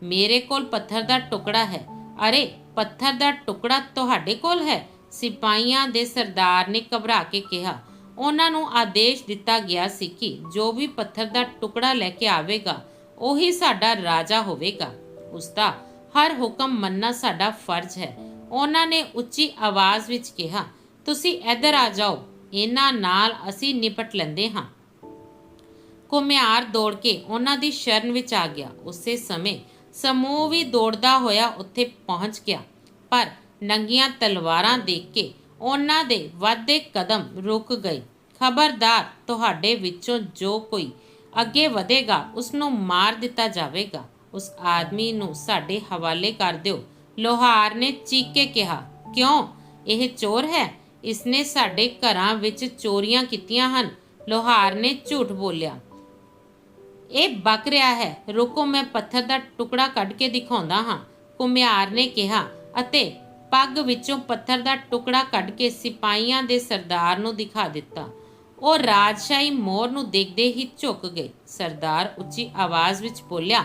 ਮੇਰੇ ਕੋਲ ਪੱਥਰ ਦਾ ਟੁਕੜਾ ਹੈ। ਅਰੇ, ਪੱਥਰ ਦਾ ਟੁਕੜਾ ਤੁਹਾਡੇ ਕੋਲ ਹੈ? ਸਿਪਾਹੀਆਂ ਦੇ ਸਰਦਾਰ ਨੇ ਘਬਰਾ ਕੇ ਕਿਹਾ। ਉਹਨਾਂ ਨੂੰ ਆਦੇਸ਼ ਦਿੱਤਾ ਗਿਆ ਸੀ ਕਿ ਜੋ ਵੀ ਪੱਥਰ ਦਾ ਟੁਕੜਾ ਲੈ ਕੇ ਆਵੇਗਾ, ਉਹੀ ਸਾਡਾ ਰਾਜਾ ਹੋਵੇਗਾ। ਉਸ ਦਾ ਹਰ ਹੁਕਮ ਮੰਨਣਾ ਸਾਡਾ ਫਰਜ਼ ਹੈ। ਉਹਨਾਂ ਨੇ ਉੱਚੀ ਆਵਾਜ਼ ਵਿੱਚ ਕਿਹਾ ਤੁਸੀਂ ਇੱਧਰ ਆ ਜਾਓ। ਇਹਨਾਂ ਨਾਲ ਅਸੀਂ ਨਿਪਟ ਲੈਂਦੇ ਹਾਂ। ਕੁਮਿਆਰ ਦੌੜ ਕੇ ਉਹਨਾਂ ਦੀ ਸ਼ਰਨ ਵਿੱਚ ਆ ਗਿਆ। ਉਸੇ ਸਮੇਂ ਸਮੂਹ ਵੀ ਦੌੜਦਾ ਹੋਇਆ ਉੱਥੇ ਪਹੁੰਚ ਗਿਆ। ਪਰ ਨੰਗੀਆਂ ਤਲਵਾਰਾਂ ਦੇਖ ਕੇ ਉਹਨਾਂ ਦੇ ਵਾਧੇ ਕਦਮ ਰੁਕ ਗਏ। ਖਬਰਦਾਰ, ਤੁਹਾਡੇ ਵਿੱਚੋਂ ਜੋ ਕੋਈ ਅੱਗੇ ਵਧੇਗਾ ਉਸ ਨੂੰ ਮਾਰ ਦਿੱਤਾ ਜਾਵੇਗਾ। ਉਸ ਆਦਮੀ ਨੂੰ ਸਾਡੇ ਹਵਾਲੇ ਕਰ ਦਿਓ। ਲੋਹਾਰ ਨੇ ਚੀਕ ਕੇ ਕਿਹਾ, ਕਿਉਂ? ਇਹ ਚੋਰ ਹੈ? ਇਸਨੇ ਸਾਡੇ ਘਰਾਂ ਵਿੱਚ ਚੋਰੀਆਂ ਕੀਤੀਆਂ ਹਨ। ਲੋਹਾਰ ਨੇ ਝੂਠ ਬੋਲਿਆ। ਇਹ ਬਕ ਰਿਹਾ ਹੈ। ਰੁਕੋ, ਮੈਂ ਪੱਥਰ ਦਾ ਟੁਕੜਾ ਕੱਢ ਕੇ ਦਿਖਾਉਂਦਾ ਹਾਂ। ਕੁਮਿਆਰ ਨੇ ਕਿਹਾ, ਅਤੇ ਪੱਗ ਵਿੱਚੋਂ ਪੱਥਰ ਦਾ ਟੁਕੜਾ ਕੱਢ ਕੇ ਸਿਪਾਹੀਆਂ ਦੇ ਸਰਦਾਰ ਨੂੰ ਦਿਖਾ ਦਿੱਤਾ। ਉਹ ਰਾਜਸ਼ਾਹੀ ਮੋਰ ਨੂੰ ਦੇਖਦੇ ਹੀ ਝੁਕ ਗਏ। ਸਰਦਾਰ ਉੱਚੀ ਆਵਾਜ਼ ਵਿੱਚ ਬੋਲਿਆ,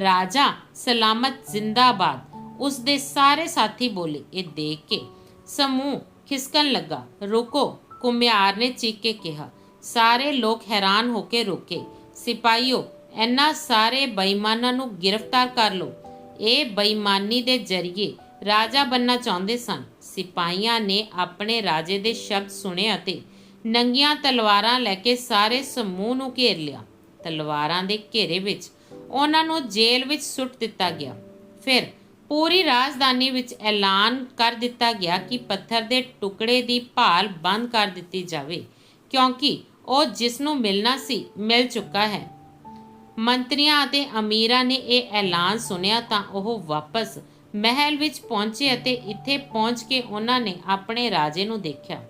ਰਾਜਾ, ਸਲਾਮਤ ਜ਼ਿੰਦਾਬਾਦ। ਉਸ ਦੇ ਸਾਰੇ ਸਾਥੀ ਬੋਲੇ। ਇਹ ਦੇਖ ਕੇ ਸਮੂਹ ਖਿਸਕਣ ਲੱਗਾ। ਰੁਕੋ ਕੁਮਿਆਰ ਨੇ ਚੀਕ ਕੇ ਕਿਹਾ। ਸਾਰੇ ਲੋਕ ਹੈਰਾਨ ਹੋ ਕੇ ਰੁਕੇ। ਸਿਪਾਹੀਓ ਇਹਨਾਂ ਸਾਰੇ ਬੇਈਮਾਨਾਂ ਨੂੰ ਗ੍ਰਿਫਤਾਰ ਕਰ ਲਓ। ਇਹ ਬੇਈਮਾਨੀ ਦੇ ਜ਼ਰੀਏ ਰਾਜਾ ਬੰਨਾ ਚਾਹੁੰਦੇ ਸਨ। ਸਿਪਾਹੀਆਂ ਨੇ ਆਪਣੇ ਰਾਜੇ ਦੇ ਸ਼ਬਦ ਸੁਣੇ ਅਤੇ ਨੰਗੀਆਂ ਤਲਵਾਰਾਂ ਲੈ ਕੇ ਸਾਰੇ ਸਮੂਹ ਨੂੰ ਘੇਰ ਲਿਆ। ਤਲਵਾਰਾਂ ਦੇ ਘੇਰੇ ਵਿੱਚ ਉਹਨਾਂ ਨੂੰ ਜੇਲ੍ਹ ਵਿੱਚ ਸੁੱਟ ਦਿੱਤਾ ਗਿਆ। ਫਿਰ ਪੂਰੀ ਰਾਜਧਾਨੀ ਵਿੱਚ ਐਲਾਨ ਕਰ ਦਿੱਤਾ ਗਿਆ ਕਿ ਪੱਥਰ ਦੇ ਟੁਕੜੇ ਦੀ ਭਾਲ ਬੰਦ ਕਰ ਦਿੱਤੀ ਜਾਵੇ, ਕਿਉਂਕਿ ਉਹ ਜਿਸ ਨੂੰ ਮਿਲਣਾ ਸੀ, ਮਿਲ ਚੁੱਕਾ ਹੈ। ਮੰਤਰੀਆਂ ਅਤੇ ਅਮੀਰਾਂ ਨੇ ਇਹ ਐਲਾਨ ਸੁਨਿਆ ਤਾਂ ਉਹ ਵਾਪਸ ਮਹਿਲ ਵਿੱਚ ਪਹੁੰਚੇ ਅਤੇ ਇੱਥੇ ਪਹੁੰਚ ਕੇ ਉਹਨਾਂ ਨੇ ਆਪਣੇ ਰਾਜੇ ਨੂੰ ਦੇਖਿਆ,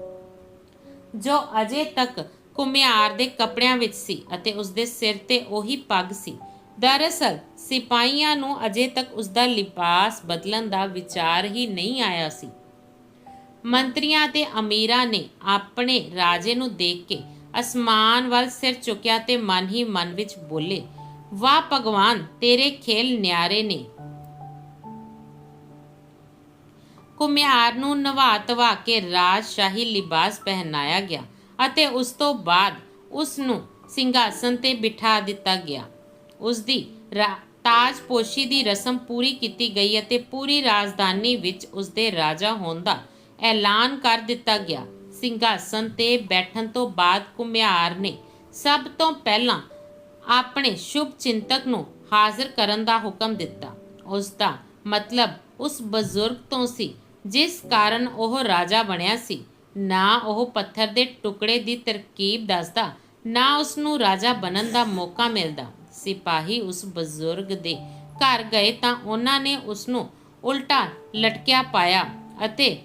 ਜੋ ਅਜੇ ਤੱਕ ਕੁਮਿਆਰ ਦੇ ਕੱਪੜਿਆਂ ਵਿੱਚ ਸੀ ਅਤੇ ਉਸ ਦੇ ਸਿਰ ਤੇ ਉਹੀ ਪੱਗ ਸੀ। ਦਰਅਸਲ, ਸਿਪਾਹੀਆਂ ਨੂੰ ਅਜੇ ਤੱਕ ਉਸ ਦਾ ਲਿਬਾਸ ਬਦਲਣ ਦਾ ਵਿਚਾਰ ਹੀ ਨਹੀਂ ਆਇਆ ਸੀ। ਮੰਤਰੀਆਂ ਤੇ ਅਮੀਰਾਂ ਨੇ ਆਪਣੇ ਰਾਜੇ ਨੂੰ ਦੇਖ ਕੇ ਅਸਮਾਨ ਵੱਲ ਸਿਰ ਚੁੱਕਿਆ ਤੇ ਮਨ ਹੀ ਮਨ ਵਿੱਚ ਬੋਲੇ, ਵਾਹ ਭਗਵਾਨ, ਤੇਰੇ ਖੇਲ ਨਿਆਰੇ ਨੇ। ਕੁਮਿਆਰ ਨੂੰ ਨਵਾ ਧਵਾ ਕੇ ਰਾਜਸ਼ਾਹੀ ਲਿਬਾਸ ਪਹਿਨਾਇਆ ਗਿਆ ਅਤੇ ਉਸ ਤੋਂ ਬਾਅਦ ਉਸ ਨੂੰ ਸਿੰਘਾਸਨ ਤੇ ਬਿਠਾ ਦਿੱਤਾ ਗਿਆ। ਉਸ ਦੀ ਰਾ- ਤਾਜਪੋਸ਼ੀ ਦੀ ਰਸਮ ਪੂਰੀ ਕੀਤੀ ਗਈ ਅਤੇ ਪੂਰੀ ਰਾਜਧਾਨੀ ਵਿੱਚ ਉਸ ਦੇ ਰਾਜਾ ਹੋਣ ਦਾ ਐਲਾਨ ਕਰ ਦਿੱਤਾ ਗਿਆ। ਸਿੰਘਾਸਨ ਤੇ ਬੈਠਣ ਤੋਂ ਬਾਅਦ ਕੁਮਿਆਰ ਨੇ ਸਭ ਤੋਂ ਪਹਿਲਾਂ ਆਪਣੇ ਸ਼ੁਭ ਚਿੰਤਕ ਨੂੰ ਹਾਜ਼ਰ ਕਰਨ ਦਾ ਹੁਕਮ ਦਿੱਤਾ। ਉਸ ਦਾ ਮਤਲਬ ਉਸ ਬਜ਼ੁਰਗ ਤੋਂ ਸੀ, ਜਿਸ ਕਾਰਨ ਉਹ ਰਾਜਾ ਬਣਿਆ ਸੀ। ਨਾ ਉਹ ਪੱਥਰ ਦੇ ਟੁਕੜੇ ਦੀ ਤਰਕੀਬ ਦੱਸਦਾ, ਨਾ ਉਸ ਨੂੰ ਰਾਜਾ ਬਣਨ ਦਾ ਮੌਕਾ ਮਿਲਦਾ। ਸਿਪਾਹੀ ਉਸ ਬਜ਼ੁਰਗ ਦੇ ਘਰ ਗਏ ਤਾਂ ਉਹਨਾਂ ਨੇ ਉਸ ਨੂੰ ਉਲਟਾ ਲਟਕਿਆ ਪਾਇਆ ਅਤੇ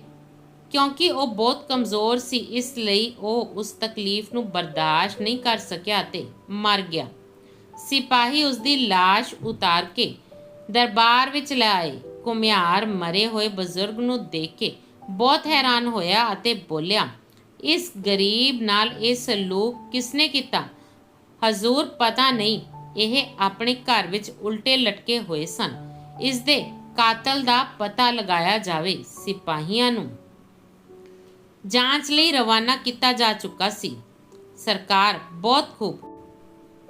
ਕਿਉਂਕਿ ਉਹ ਬਹੁਤ ਕਮਜ਼ੋਰ ਸੀ, ਇਸ ਲਈ ਉਹ ਉਸ ਤਕਲੀਫ ਨੂੰ ਬਰਦਾਸ਼ਤ ਨਹੀਂ ਕਰ ਸਕਿਆ ਤੇ ਮਰ ਗਿਆ। ਸਿਪਾਹੀ ਉਸ ਦੀ লাশ ਉਤਾਰ ਕੇ ਦਰਬਾਰ ਵਿੱਚ ਲੈ ਆਏ। ਕੁਮਿਆਰ ਮਰੇ ਹੋਏ ਬਜ਼ੁਰਗ ਨੂੰ ਦੇਖ ਕੇ ਬਹੁਤ ਹੈਰਾਨ ਹੋਇਆ ਅਤੇ ਬੋਲਿਆ, ਇਸ ਗਰੀਬ ਨਾਲ ਇਹ ਸਲੂਕ ਕਿਸਨੇ ਕੀਤਾ? ਹਜ਼ੂਰ ਪਤਾ ਨਹੀਂ ਇਹ ਆਪਣੇ ਘਰ ਵਿੱਚ ਉਲਟੇ ਲਟਕੇ ਹੋਏ ਸਨ। ਇਸ ਦੇ ਕਾਤਲ ਦਾ ਪਤਾ ਲਗਾਇਆ ਜਾਵੇ ਸਿਪਾਹੀਆਂ ਨੂੰ। ਜਾਂਚ ਲਈ ਰਵਾਨਾ ਕੀਤਾ ਜਾ ਚੁੱਕਾ ਸੀ। ਸਰਕਾਰ ਬਹੁਤ ਖੂਬ।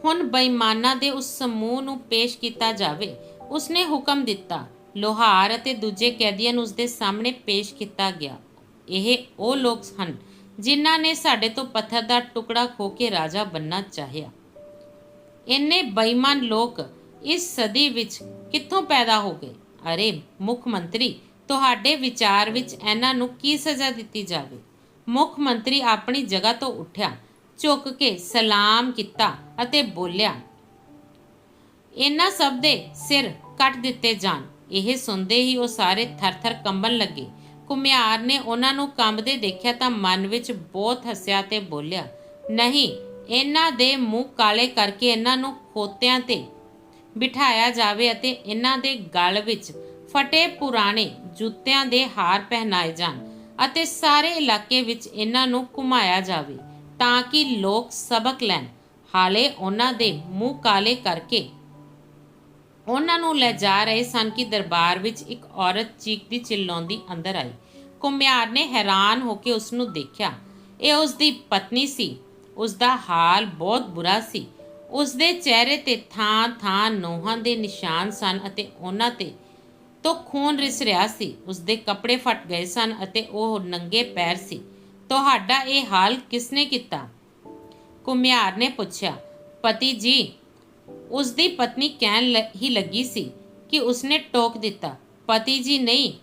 ਹੁਣ ਬੇਈਮਾਨਾਂ ਦੇ ਉਸ ਸਮੂਹ ਨੂੰ ਪੇਸ਼ ਕੀਤਾ ਜਾਵੇ। ਉਸਨੇ ਹੁਕਮ ਦਿੱਤਾ। ਲੋਹਾਰ ਅਤੇ ਦੂਜੇ ਕੈਦੀਆਂ ਨੂੰ ਉਸਦੇ ਸਾਹਮਣੇ ਪੇਸ਼ ਕੀਤਾ ਗਿਆ। ਇਹ ਉਹ ਲੋਕ ਹਨ ਜਿਨ੍ਹਾਂ ਨੇ ਸਾਡੇ ਤੋਂ ਪੱਥਰ ਦਾ ਟੁਕੜਾ ਖੋ ਕੇ ਰਾਜਾ ਬੰਨਣਾ ਚਾਹਿਆ। ਇੰਨੇ ਬੇਈਮਾਨ ਲੋਕ ਇਸ ਸਦੀ ਵਿੱਚ ਕਿੱਥੋਂ ਪੈਦਾ ਹੋ ਗਏ? ਅਰੇ, ਮੁੱਖ ਮੰਤਰੀ, ਤੁਹਾਡੇ ਵਿਚਾਰ ਵਿੱਚ ਇਹਨਾਂ ਨੂੰ ਕੀ ਸਜ਼ਾ ਦਿੱਤੀ ਜਾਵੇ? ਮੁੱਖ ਮੰਤਰੀ ਆਪਣੀ ਜਗ੍ਹਾ ਤੋਂ ਉੱਠਿਆ, ਝੁੱਕ ਕੇ ਸਲਾਮ ਕੀਤਾ ਅਤੇ ਬੋਲਿਆ, ਇਹਨਾਂ ਸਭ ਦੇ ਸਿਰ ਕੱਟ ਦਿੱਤੇ ਜਾਣ। ਇਹ ਸੁਣਦੇ ਹੀ ਉਹ ਸਾਰੇ ਥਰ-ਥਰ ਕੰਬਣ ਲੱਗੇ। ਕੁਮਿਆਰ ਨੇ ਉਹਨਾਂ ਨੂੰ ਕੰਬਦੇ ਦੇਖਿਆ ਤਾਂ ਮਨ ਵਿੱਚ ਬਹੁਤ ਹੱਸਿਆ ਤੇ ਬੋਲਿਆ, ਨਹੀਂ ਇਹਨਾਂ ਦੇ ਮੂੰਹ ਕਾਲੇ ਕਰਕੇ ਇਹਨਾਂ ਨੂੰ ਖੋਤਿਆਂ ਤੇ ਬਿਠਾਇਆ ਜਾਵੇ ਅਤੇ ਇਹਨਾਂ ਦੇ ਗਲ ਵਿੱਚ ਫਟੇ ਪੁਰਾਣੇ ਜੁੱਤਿਆਂ ਦੇ ਹਾਰ ਪਹਿਨਾਏ ਜਾਣ ਅਤੇ ਸਾਰੇ ਇਲਾਕੇ ਵਿੱਚ ਇਹਨਾਂ ਨੂੰ ਘੁਮਾਇਆ ਜਾਵੇ ਤਾਂ ਕਿ ਲੋਕ ਸਬਕ ਲੈਣ। ਹਾਲੇ ਉਹਨਾਂ ਦੇ ਮੂੰਹ ਕਾਲੇ ਕਰਕੇ ਉਹਨਾਂ ਨੂੰ ਲੈ ਜਾ ਰਹੇ ਸਨ ਕਿ ਦਰਬਾਰ ਵਿੱਚ ਇੱਕ ਔਰਤ ਚੀਕਦੀ ਚਿੱਲਾਉਂਦੀ ਅੰਦਰ ਆਈ। ਕੁਮਿਆਰ ਨੇ ਹੈਰਾਨ ਹੋ ਕੇ ਉਸ ਨੂੰ ਦੇਖਿਆ। ਇਹ ਉਸ ਦੀ ਪਤਨੀ ਸੀ। ਉਸ ਦਾ ਹਾਲ ਬਹੁਤ ਬੁਰਾ ਸੀ। ਉਸ ਦੇ ਚਿਹਰੇ ਤੇ ਥਾਂ-ਥਾਂ ਨੋਹਾਂ ਦੇ ਨਿਸ਼ਾਨ ਸਨ ਅਤੇ ਉਹਨਾਂ ਤੇ ਤੋਂ ਖੂਨ ਰਿਸ ਰਿਹਾ ਸੀ। ਉਸ ਦੇ ਕੱਪੜੇ ਫਟ ਗਏ ਸਨ ਅਤੇ ਉਹ ਨੰਗੇ ਪੈਰ ਸੀ। ਤੁਹਾਡਾ ਇਹ ਹਾਲ ਕਿਸਨੇ ਕੀਤਾ? ਕੁਮਿਆਰ ਨੇ ਪੁੱਛਿਆ। ਪਤੀ ਜੀ ਉਸ ਦੀ ਪਤਨੀ ਕਹਿਣ ਲ- ਹੀ ਲੱਗੀ ਸੀ ਕਿ ਉਸਨੇ ਟੋਕ ਦਿੱਤਾ। ਪਤੀ ਜੀ, ਨਹੀਂ,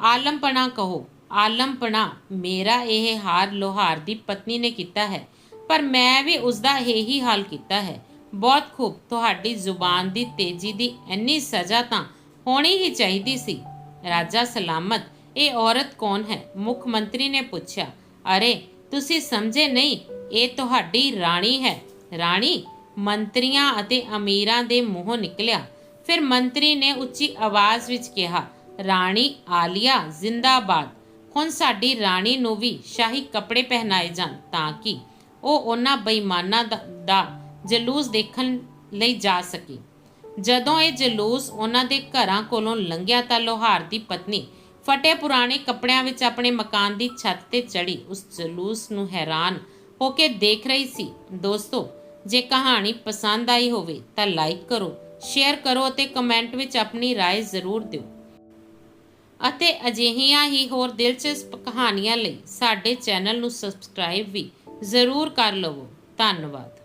ਆਲਮਪਣਾ ਕਹੋ। ਆਲਮਪਣਾ, ਮੇਰਾ ਇਹ ਹਾਰ ਲੋਹਾਰ ਦੀ ਪਤਨੀ ਨੇ ਕੀਤਾ ਹੈ, ਪਰ ਮੈਂ ਵੀ ਉਸ ਦਾ ਹੀ ਹਾਲ ਕੀਤਾ ਹੈ। ਬਹੁਤ ਖੂਬ, ਤੁਹਾਡੀ ਜ਼ੁਬਾਨ ਦੀ ਤੇਜ਼ੀ ਦੀ ਇੰਨੀ ਸਜ਼ਾ ਤਾਂ ਹੋਣੀ ਹੀ ਚਾਹੀਦੀ ਸੀ। ਰਾਜਾ ਸਲਾਮਤ, ਇਹ ਔਰਤ ਕੌਣ ਹੈ? ਮੁੱਖ ਮੰਤਰੀ ਨੇ ਪੁੱਛਿਆ, ਅਰੇ, ਤੁਸੀਂ ਸਮਝੇ ਨਹੀਂ, ਇਹ ਤੁਹਾਡੀ ਰਾਣੀ ਹੈ। ਰਾਣੀ, ਮੰਤਰੀਆਂ ਅਤੇ ਅਮੀਰਾਂ ਦੇ ਮੂੰਹੋਂ ਨਿਕਲਿਆ। ਫਿਰ ਮੰਤਰੀ ਨੇ ਉੱਚੀ ਆਵਾਜ਼ ਵਿੱਚ ਕਿਹਾ, ਰਾਣੀ ਆਲੀਆ, ਜ਼ਿੰਦਾਬਾਦ। ਹੁਣ ਸਾਡੀ ਰਾਣੀ ਨੂੰ ਵੀ ਸ਼ਾਹੀ ਕੱਪੜੇ ਪਹਿਨਾਏ ਜਾਣ ਤਾਂ ਕਿ ਉਹ ਉਹਨਾਂ ਬੇਈਮਾਨਾਂ ਦਾ, ਦਾ ਜਲੂਸ ਦੇਖਣ ਲਈ ਜਾ ਸਕੇ ਜਦੋਂ ਇਹ ਜਲੂਸ ਉਹਨਾਂ ਦੇ ਘਰਾਂ ਕੋਲੋਂ ਲੰਘਿਆ ਤਾਂ ਲੋਹਾਰ ਦੀ ਪਤਨੀ ਫਟੇ ਪੁਰਾਣੇ ਕੱਪੜਿਆਂ ਵਿੱਚ ਆਪਣੇ ਮਕਾਨ ਦੀ ਛੱਤ ਤੇ ਚੜੀ ਉਸ ਜਲੂਸ ਨੂੰ ਹੈਰਾਨ ਹੋ ਕੇ ਦੇਖ ਰਹੀ ਸੀ ਦੋਸਤੋ ਜੇ ਕਹਾਣੀ ਪਸੰਦ ਆਈ ਹੋਵੇ ਤਾਂ ਲਾਈਕ ਕਰੋ ਸ਼ੇਅਰ ਕਰੋ ਅਤੇ ਕਮੈਂਟ ਵਿੱਚ ਆਪਣੀ رائے ਜ਼ਰੂਰ ਦਿਓ ਅਤੇ ਅਜਿਹੀਆਂ ਹੀ ਹੋਰ ਦਿਲਚਸਪ ਕਹਾਣੀਆਂ ਲਈ ਸਾਡੇ ਚੈਨਲ ਨੂੰ ਸਬਸਕ੍ਰਾਈਬ ਵੀ ਜ਼ਰੂਰ ਕਰ ਲਵੋ। ਧੰਨਵਾਦ।